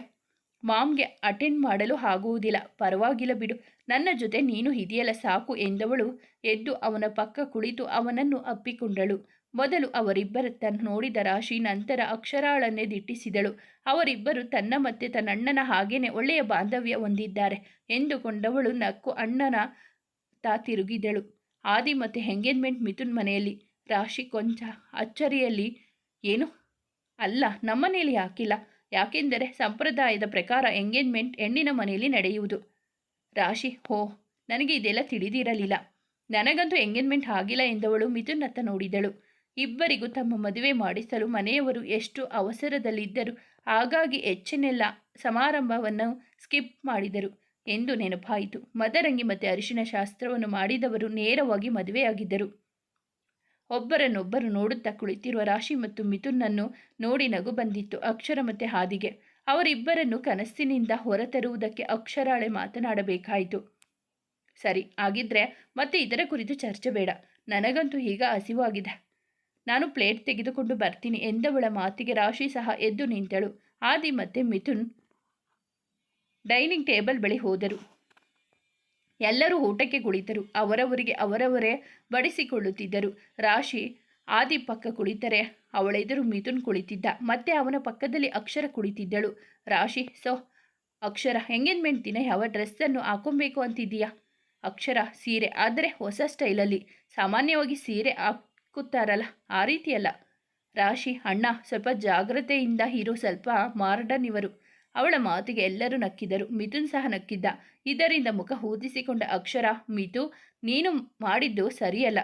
ಮಾಮ್ಗೆ ಅಟೆಂಡ್ ಮಾಡಲು ಆಗುವುದಿಲ್ಲ. ಪರವಾಗಿಲ್ಲ ಬಿಡು. ನನ್ನ ಜೊತೆ ನೀನು ಇದೆಯಲ್ಲ ಸಾಕು ಎಂದವಳು ಎದ್ದು ಅವನ ಪಕ್ಕ ಕುಳಿತು ಅವನನ್ನು ಅಪ್ಪಿಕೊಂಡಳು. ಮೊದಲು ಅವರಿಬ್ಬರತ್ತ ನೋಡಿದ ರಾಶಿ ನಂತರ ಅಕ್ಷರಾಳನ್ನೇ ದಿಟ್ಟಿಸಿದಳು. ಅವರಿಬ್ಬರು ತನ್ನ ಮತ್ತೆ ತನ್ನಣ್ಣನ ಹಾಗೇನೆ ಒಳ್ಳೆಯ ಬಾಂಧವ್ಯ ಹೊಂದಿದ್ದಾರೆ ಎಂದುಕೊಂಡವಳು ನಕ್ಕು ಅಣ್ಣನ ತಾ ತಿರುಗಿದಳು. ಆದಿ ಮತ್ತೆ ಎಂಗೇಜ್ಮೆಂಟ್ ಮಿಥುನ್ ಮನೆಯಲ್ಲಿ ರಾಶಿ ಕೊಂಚ ಅಚ್ಚರಿಯಲ್ಲಿ. ಏನು? ಅಲ್ಲ ನಮ್ಮನೇಲಿ ಹಾಕಿಲ್ಲ. ಯಾಕೆಂದರೆ ಸಂಪ್ರದಾಯದ ಪ್ರಕಾರ ಎಂಗೇಜ್ಮೆಂಟ್ ಹೆಣ್ಣಿನ ಮನೆಯಲ್ಲಿ ನಡೆಯುವುದು. ರಾಶಿ, ಹೋ, ನನಗೆ ಇದೆಲ್ಲ ತಿಳಿದಿರಲಿಲ್ಲ. ನನಗಂತೂ ಎಂಗೇಜ್ಮೆಂಟ್ ಆಗಿಲ್ಲ ಎಂದವಳು ಮಿಥುನತ್ತ ನೋಡಿದಳು. ಇಬ್ಬರಿಗೂ ತಮ್ಮ ಮದುವೆ ಮಾಡಿಸಲು ಮನೆಯವರು ಎಷ್ಟು ಅವಸರದಲ್ಲಿದ್ದರು ಹಾಗಾಗಿ ಹೆಚ್ಚಿನೆಲ್ಲ ಸಮಾರಂಭವನ್ನು ಸ್ಕಿಪ್ ಮಾಡಿದರು ಎಂದು ನೆನಪಾಯಿತು. ಮದರಂಗಿ ಮತ್ತು ಅರಿಶಿನ ಶಾಸ್ತ್ರವನ್ನು ಮಾಡಿದವರು ನೇರವಾಗಿ ಮದುವೆಯಾಗಿದ್ದರು. ಒಬ್ಬರನ್ನೊಬ್ಬರು ನೋಡುತ್ತಾ ಕುಳಿತಿರುವ ರಾಶಿ ಮತ್ತು ಮಿಥುನನ್ನು ನೋಡಿ ನಗು ಬಂದಿತ್ತು ಅಕ್ಷರ ಮತ್ತು ಹಾದಿಗೆ. ಅವರಿಬ್ಬರನ್ನು ಕನಸಿನಿಂದ ಹೊರತರುವುದಕ್ಕೆ ಅಕ್ಷರಾಳೆ ಮಾತನಾಡಬೇಕಾಯಿತು. ಸರಿ ಆಗಿದ್ರೆ ಮತ್ತೆ ಇದರ ಕುರಿತು ಚರ್ಚೆ ಬೇಡ. ನನಗಂತೂ ಈಗ ಹಸಿವಾಗಿದೆ. ನಾನು ಪ್ಲೇಟ್ ತೆಗೆದುಕೊಂಡು ಬರ್ತೀನಿ ಎಂದವಳ ಮಾತಿಗೆ ರಾಶಿ ಸಹ ಎದ್ದು ನಿಂತಳು. ಆದಿ ಮತ್ತೆ ಮಿಥುನ್ ಡೈನಿಂಗ್ ಟೇಬಲ್ ಬಳಿ ಹೋದರು. ಎಲ್ಲರೂ ಊಟಕ್ಕೆ ಕುಳಿತರು. ಅವರವರಿಗೆ ಅವರವರೇ ಬಡಿಸಿಕೊಳ್ಳುತ್ತಿದ್ದರು. ರಾಶಿ ಆದಿ ಪಕ್ಕ ಕುಳಿತರೆ, ಅವಳೆದುರು ಮಿಥುನ್ ಕುಳಿತಿದ್ದ. ಮತ್ತೆ ಅವನ ಪಕ್ಕದಲ್ಲಿ ಅಕ್ಷರ ಕುಳಿತಿದ್ದಳು. ರಾಶಿ, ಸೊ, ಅಕ್ಷರ, ಎಂಗೇಜ್ಮೆಂಟ್ ದಿನ ಯಾವ ಡ್ರೆಸ್ಸನ್ನು ಹಾಕೊಬೇಕು ಅಂತಿದ್ದೀಯಾ? ಅಕ್ಷರ, ಸೀರೆ, ಆದರೆ ಹೊಸ ಸ್ಟೈಲಲ್ಲಿ. ಸಾಮಾನ್ಯವಾಗಿ ಸೀರೆ ಹಾಕುತ್ತಾರಲ್ಲ, ಆ ರೀತಿಯಲ್ಲ. ರಾಶಿ, ಅಣ್ಣ, ಸ್ವಲ್ಪ ಜಾಗ್ರತೆಯಿಂದ ಇರೋ. ಸ್ವಲ್ಪ ಮಾರ್ಡನ್ ಇವರು. ಅವಳ ಮಾತಿಗೆ ಎಲ್ಲರೂ ನಕ್ಕಿದರು. ಮಿಥುನ್ ಸಹ ನಕ್ಕಿದ್ದ. ಇದರಿಂದ ಮುಖ ಹೂದಿಸಿಕೊಂಡ ಅಕ್ಷರ, ಮಿಥು, ನೀನು ಮಾಡಿದ್ದು ಸರಿಯಲ್ಲ.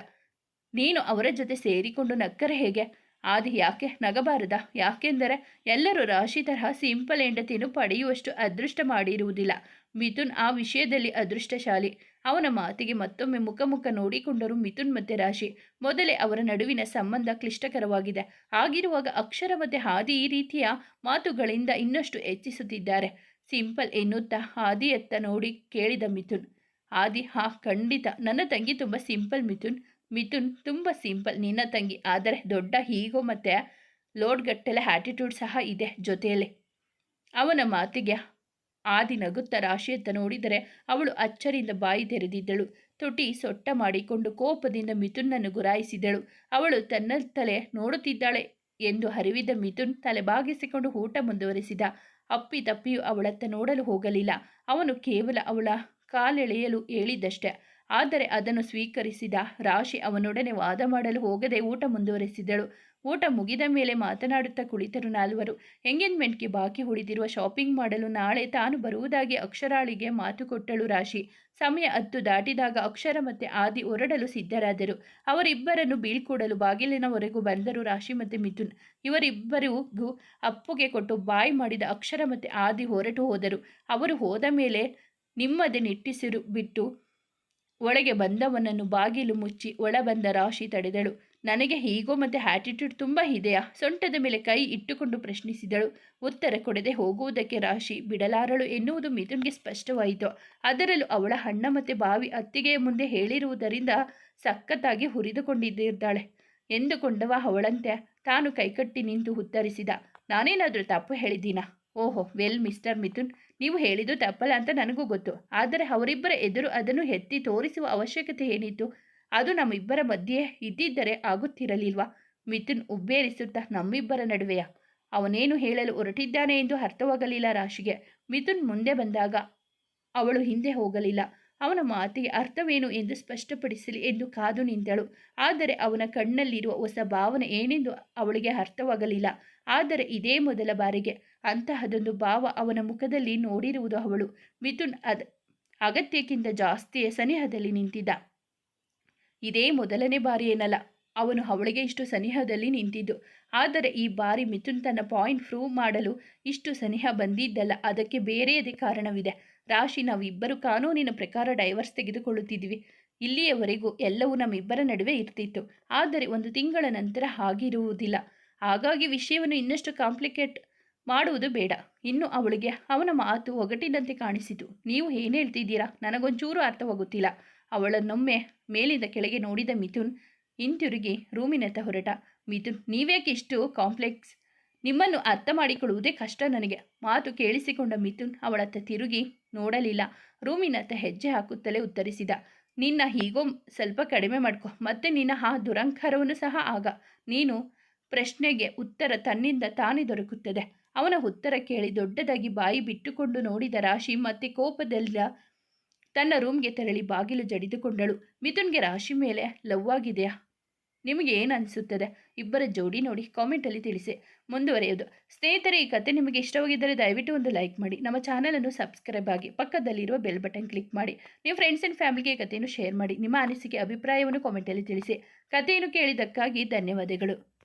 ನೀನು ಅವರ ಜೊತೆ ಸೇರಿಕೊಂಡು ನಕ್ಕರೆ ಹೇಗೆ? ಆದಿ ಯಾಕೆ? ನಗಬಾರದ? ಯಾಕೆಂದರೆ ಎಲ್ಲರೂ ರಾಶಿ ತರಹ ಸಿಂಪಲ್ ಹೆಂಡತಿಯನ್ನು ಪಡೆಯುವಷ್ಟು ಅದೃಷ್ಟ ಮಾಡಿರುವುದಿಲ್ಲ. ಮಿಥುನ್ ಆ ವಿಷಯದಲ್ಲಿ ಅದೃಷ್ಟಶಾಲಿ. ಅವನ ಮಾತಿಗೆ ಮತ್ತೊಮ್ಮೆ ಮುಖ ಮುಖ ನೋಡಿಕೊಂಡರು ಮಿಥುನ್ ಮತ್ತೆ ರಾಶಿ. ಮೊದಲೇ ಅವರ ನಡುವಿನ ಸಂಬಂಧ ಕ್ಲಿಷ್ಟಕರವಾಗಿದೆ. ಆಗಿರುವಾಗ ಅಕ್ಷರ ಮತ್ತೆ ಹಾದಿ ಈ ರೀತಿಯ ಮಾತುಗಳಿಂದ ಇನ್ನಷ್ಟು ಹೆಚ್ಚಿಸುತ್ತಿದ್ದಾರೆ. ಸಿಂಪಲ್ ಎನ್ನುತ್ತಾ ಹಾದಿಯತ್ತ ನೋಡಿ ಕೇಳಿದ ಮಿಥುನ್. ಹಾದಿ, ಹಾ, ಖಂಡಿತ. ನನ್ನ ತಂಗಿ ತುಂಬ ಸಿಂಪಲ್ ಮಿಥುನ್. ಮಿಥುನ್, ತುಂಬ ಸಿಂಪಲ್. ನಿನ್ನ ತಂಗಿ. ಆದರೆ ದೊಡ್ಡ ಹೀಗೋ ಮತ್ತು ಲೋಡ್ಗಟ್ಟಲೆ ಆ್ಯಟಿಟ್ಯೂಡ್ ಸಹ ಇದೆ ಜೊತೆಯಲ್ಲಿ. ಅವನ ಮಾತಿಗೆ ಆದಿ ನಗುತ್ತ ರಾಶಿಯತ್ತ ನೋಡಿದರೆ ಅವಳು ಅಚ್ಚರಿಯಿಂದ ಬಾಯಿ ತೆರೆದಿದ್ದಳು. ತುಟಿ ಸೊಟ್ಟ ಮಾಡಿಕೊಂಡು ಕೋಪದಿಂದ ಮಿಥುನನ್ನು ಗುರಾಯಿಸಿದಳು. ಅವಳು ತನ್ನ ತಲೆ ನೋಡುತ್ತಿದ್ದಾಳೆ ಎಂದು ಹರಿವಿದ ಮಿಥುನ್ ತಲೆ ಬಾಗಿಸಿಕೊಂಡು ಊಟ ಮುಂದುವರೆಸಿದ. ಅಪ್ಪಿ ತಪ್ಪಿಯೂ ಅವಳತ್ತ ನೋಡಲು ಹೋಗಲಿಲ್ಲ. ಅವನು ಕೇವಲ ಅವಳ ಕಾಲೆಳೆಯಲು ಹೇಳಿದ್ದಷ್ಟೆ ಆದರೆ ಅದನ್ನು ಸ್ವೀಕರಿಸಿದ ರಾಶಿ ಅವನೊಡನೆ ವಾದ ಮಾಡಲು ಹೋಗದೆ ಊಟ ಮುಂದುವರೆಸಿದಳು. ಊಟ ಮುಗಿದ ಮೇಲೆ ಮಾತನಾಡುತ್ತಾ ಕುಳಿತರು ನಾಲ್ವರು. ಎಂಗೇಜ್ಮೆಂಟ್ಗೆ ಬಾಕಿ ಉಳಿದಿರುವ ಶಾಪಿಂಗ್ ಮಾಡಲು ನಾಳೆ ತಾನು ಬರುವುದಾಗಿ ಅಕ್ಷರಾಳಿಗೆ ಮಾತು ಕೊಟ್ಟಳು ರಾಶಿ. ಸಮಯ ಹತ್ತು ದಾಟಿದಾಗ ಅಕ್ಷರ ಮತ್ತೆ ಆದಿ ಹೊರಡಲು ಸಿದ್ಧರಾದರು. ಅವರಿಬ್ಬರನ್ನು ಬೀಳ್ಕೊಡಲು ಬಾಗಿಲಿನವರೆಗೂ ಬಂದರು ರಾಶಿ ಮತ್ತು ಮಿಥುನ್. ಇವರಿಬ್ಬರಿಗೂ ಅಪ್ಪುಗೆ ಕೊಟ್ಟು ಬಾಯಿ ಮಾಡಿದ ಅಕ್ಷರ ಮತ್ತೆ ಆದಿ ಹೊರಟು ಹೋದರು. ಅವರು ಹೋದ ಮೇಲೆ ನಿಮ್ಮದೇ ನಿಟ್ಟಿಸಿರು ಬಿಟ್ಟು ಒಳಗೆ ಬಂದವನನ್ನು ಬಾಗಿಲು ಮುಚ್ಚಿ ಒಳ ಬಂದ ರಾಶಿ ತಡೆದಳು. ನನಗೆ ಹೀಗೋ ಮತ್ತೆ ಆಟಿಟ್ಯೂಡ್ ತುಂಬ ಇದೆಯಾ? ಸೊಂಟದ ಮೇಲೆ ಕೈ ಇಟ್ಟುಕೊಂಡು ಪ್ರಶ್ನಿಸಿದಳು. ಉತ್ತರ ಕೊಡದೆ ಹೋಗುವುದಕ್ಕೆ ರಾಶಿ ಬಿಡಲಾರಳು ಎನ್ನುವುದು ಮಿಥುನ್ಗೆ ಸ್ಪಷ್ಟವಾಯಿತು. ಅದರಲ್ಲೂ ಅವಳ ಹಣ್ಣ ಮತ್ತು ಬಾವಿ ಅತ್ತಿಗೆಯ ಮುಂದೆ ಹೇಳಿರುವುದರಿಂದ ಸಖತ್ತಾಗಿ ಹುರಿದುಕೊಂಡಿದ್ದಾಳೆ ಎಂದುಕೊಂಡವ ಅವಳಂತೆ. ತಾನು ಕೈಕಟ್ಟಿ ನಿಂತು ಉತ್ತರಿಸಿದ. ನಾನೇನಾದರೂ ತಪ್ಪು ಹೇಳಿದ್ದೀನಾ? ಓಹೋ ವೆಲ್ ಮಿಸ್ಟರ್ ಮಿಥುನ್, ನೀವು ಹೇಳಿದ್ದು ತಪ್ಪಲ್ಲ ಅಂತ ನನಗೂ ಗೊತ್ತು. ಆದರೆ ಅವರಿಬ್ಬರ ಎದುರು ಅದನ್ನು ಎತ್ತಿ ತೋರಿಸುವ ಅವಶ್ಯಕತೆ ಏನಿತ್ತು? ಅದು ನಮ್ಮಿಬ್ಬರ ಮಧ್ಯೆ ಇದ್ದಿದ್ದರೆ ಆಗುತ್ತಿರಲಿಲ್ವಾ? ಮಿಥುನ್ ಉಬ್ಬೇರಿಸುತ್ತಾ, ನಮ್ಮಿಬ್ಬರ ನಡುವೆಯ? ಅವನೇನು ಹೇಳಲು ಹೊರಟಿದ್ದಾನೆ ಎಂದು ಅರ್ಥವಾಗಲಿಲ್ಲ ರಾಶಿಗೆ. ಮಿಥುನ್ ಮುಂದೆ ಬಂದಾಗ ಅವಳು ಹಿಂದೆ ಹೋಗಲಿಲ್ಲ. ಅವನ ಮಾತಿಗೆ ಅರ್ಥವೇನು ಎಂದು ಸ್ಪಷ್ಟಪಡಿಸಲಿ ಎಂದು ಕಾದು ನಿಂತಳು. ಆದರೆ ಅವನ ಕಣ್ಣಲ್ಲಿರುವ ಹೊಸ ಭಾವನೆ ಏನೆಂದು ಅವಳಿಗೆ ಅರ್ಥವಾಗಲಿಲ್ಲ. ಆದರೆ ಇದೇ ಮೊದಲ ಬಾರಿಗೆ. ಅಂತಹದೊಂದು ಭಾವ ಅವನ ಮುಖದಲ್ಲಿ ನೋಡಿರುವುದು ಅವಳು. ಮಿಥುನ್ ಅದ ಅಗತ್ಯಕ್ಕಿಂತ ಜಾಸ್ತಿಯ ಸನಿಹದಲ್ಲಿ ನಿಂತಿದ್ದ. ಇದೇ ಮೊದಲನೇ ಬಾರಿ ಏನಲ್ಲ ಅವನು ಅವಳಿಗೆ ಇಷ್ಟು ಸನಿಹದಲ್ಲಿ ನಿಂತಿದ್ದು. ಆದರೆ ಈ ಬಾರಿ ಮಿಥುನ್ ತನ್ನ ಪಾಯಿಂಟ್ ಪ್ರೂವ್ ಮಾಡಲು ಇಷ್ಟು ಸನಿಹ ಬಂದಿದ್ದಲ್ಲ, ಅದಕ್ಕೆ ಬೇರೆಯದೇ ಕಾರಣವಿದೆ. ರಾಶಿ, ನಾವಿಬ್ಬರು ಕಾನೂನಿನ ಪ್ರಕಾರ ಡೈವರ್ಸ್ ತೆಗೆದುಕೊಳ್ಳುತ್ತಿದ್ವಿ. ಇಲ್ಲಿಯವರೆಗೂ ಎಲ್ಲವೂ ನಮ್ಮಿಬ್ಬರ ನಡುವೆ ಇರ್ತಿತ್ತು. ಆದರೆ ಒಂದು ತಿಂಗಳ ನಂತರ ಆಗಿರುವುದಿಲ್ಲ ಹಾಗಾಗಿ ವಿಷಯವನ್ನು ಇನ್ನಷ್ಟು ಕಾಂಪ್ಲಿಕೇಟ್ ಮಾಡುವುದು ಬೇಡ. ಇನ್ನು ಅವಳಿಗೆ ಅವನ ಮಾತು ಒಗಟಿನಂತೆ ಕಾಣಿಸಿತು. ನೀವು ಏನು ಹೇಳ್ತಿದ್ದೀರಾ? ನನಗೊಂಚೂರು ಅರ್ಥವಾಗುತ್ತಿಲ್ಲ. ಅವಳನ್ನೊಮ್ಮೆ ಮೇಲಿಂದ ಕೆಳಗೆ ನೋಡಿದ ಮಿಥುನ್ ಹಿಂತಿರುಗಿ ರೂಮಿನತ್ತ ಹೊರಟ. ಮಿಥುನ್, ನೀವ್ಯಾಕೆ ಇಷ್ಟು ಕಾಂಪ್ಲೆಕ್ಸ್? ನಿಮ್ಮನ್ನು ಅರ್ಥ ಮಾಡಿಕೊಳ್ಳುವುದೇ ಕಷ್ಟ ನನಗೆ. ಮಾತು ಕೇಳಿಸಿಕೊಂಡ ಮಿಥುನ್ ಅವಳತ್ತ ತಿರುಗಿ ನೋಡಲಿಲ್ಲ. ರೂಮಿನತ್ತ ಹೆಜ್ಜೆ ಹಾಕುತ್ತಲೇ ಉತ್ತರಿಸಿದ. ನಿನ್ನ ಹೀಗೋ ಸ್ವಲ್ಪ ಕಡಿಮೆ ಮಾಡ್ಕೊ, ಮತ್ತೆ ನಿನ್ನ ಆ ದುರಂಕಾರವನ್ನು ಸಹ ಆಗ. ನೀನು ಪ್ರಶ್ನೆಗೆ ಉತ್ತರ ತನ್ನಿಂದ ತಾನೇ ದೊರಕುತ್ತದೆ. ಅವನ ಉತ್ತರ ಕೇಳಿ ದೊಡ್ಡದಾಗಿ ಬಾಯಿ ಬಿಟ್ಟುಕೊಂಡು ನೋಡಿದ ರಾಶಿ ಮತ್ತೆ ಕೋಪದಲ್ಲ ತನ್ನ ರೂಮ್ಗೆ ತೆರಳಿ ಬಾಗಿಲು ಜಡಿದುಕೊಂಡಳು. ಮಿಥುನ್ಗೆ ರಾಶಿ ಮೇಲೆ ಲವ್ ಆಗಿದೆಯಾ? ನಿಮಗೆ ಏನು ಅನಿಸುತ್ತದೆ? ಇಬ್ಬರ ಜೋಡಿ ನೋಡಿ ಕಾಮೆಂಟಲ್ಲಿ ತಿಳಿಸಿ. ಮುಂದುವರೆಯೋದು ಸ್ನೇಹಿತರೆ, ಈ ಕತೆ ನಿಮಗೆ ಇಷ್ಟವಾಗಿದ್ದರೆ ದಯವಿಟ್ಟು ಒಂದು ಲೈಕ್ ಮಾಡಿ. ನಮ್ಮ ಚಾನಲನ್ನು ಸಬ್ಸ್ಕ್ರೈಬ್ ಆಗಿ ಪಕ್ಕದಲ್ಲಿರುವ ಬೆಲ್ ಬಟನ್ ಕ್ಲಿಕ್ ಮಾಡಿ. ನಿಮ್ಮ ಫ್ರೆಂಡ್ಸ್ ಆ್ಯಂಡ್ ಫ್ಯಾಮಿಲಿಗೆ ಕಥೆಯನ್ನು ಶೇರ್ ಮಾಡಿ. ನಿಮ್ಮ ಅನಿಸಿಕೆ, ಅಭಿಪ್ರಾಯವನ್ನು ಕಾಮೆಂಟಲ್ಲಿ ತಿಳಿಸಿ. ಕಥೆಯನ್ನು ಕೇಳಿದ್ದಕ್ಕಾಗಿ ಧನ್ಯವಾದಗಳು.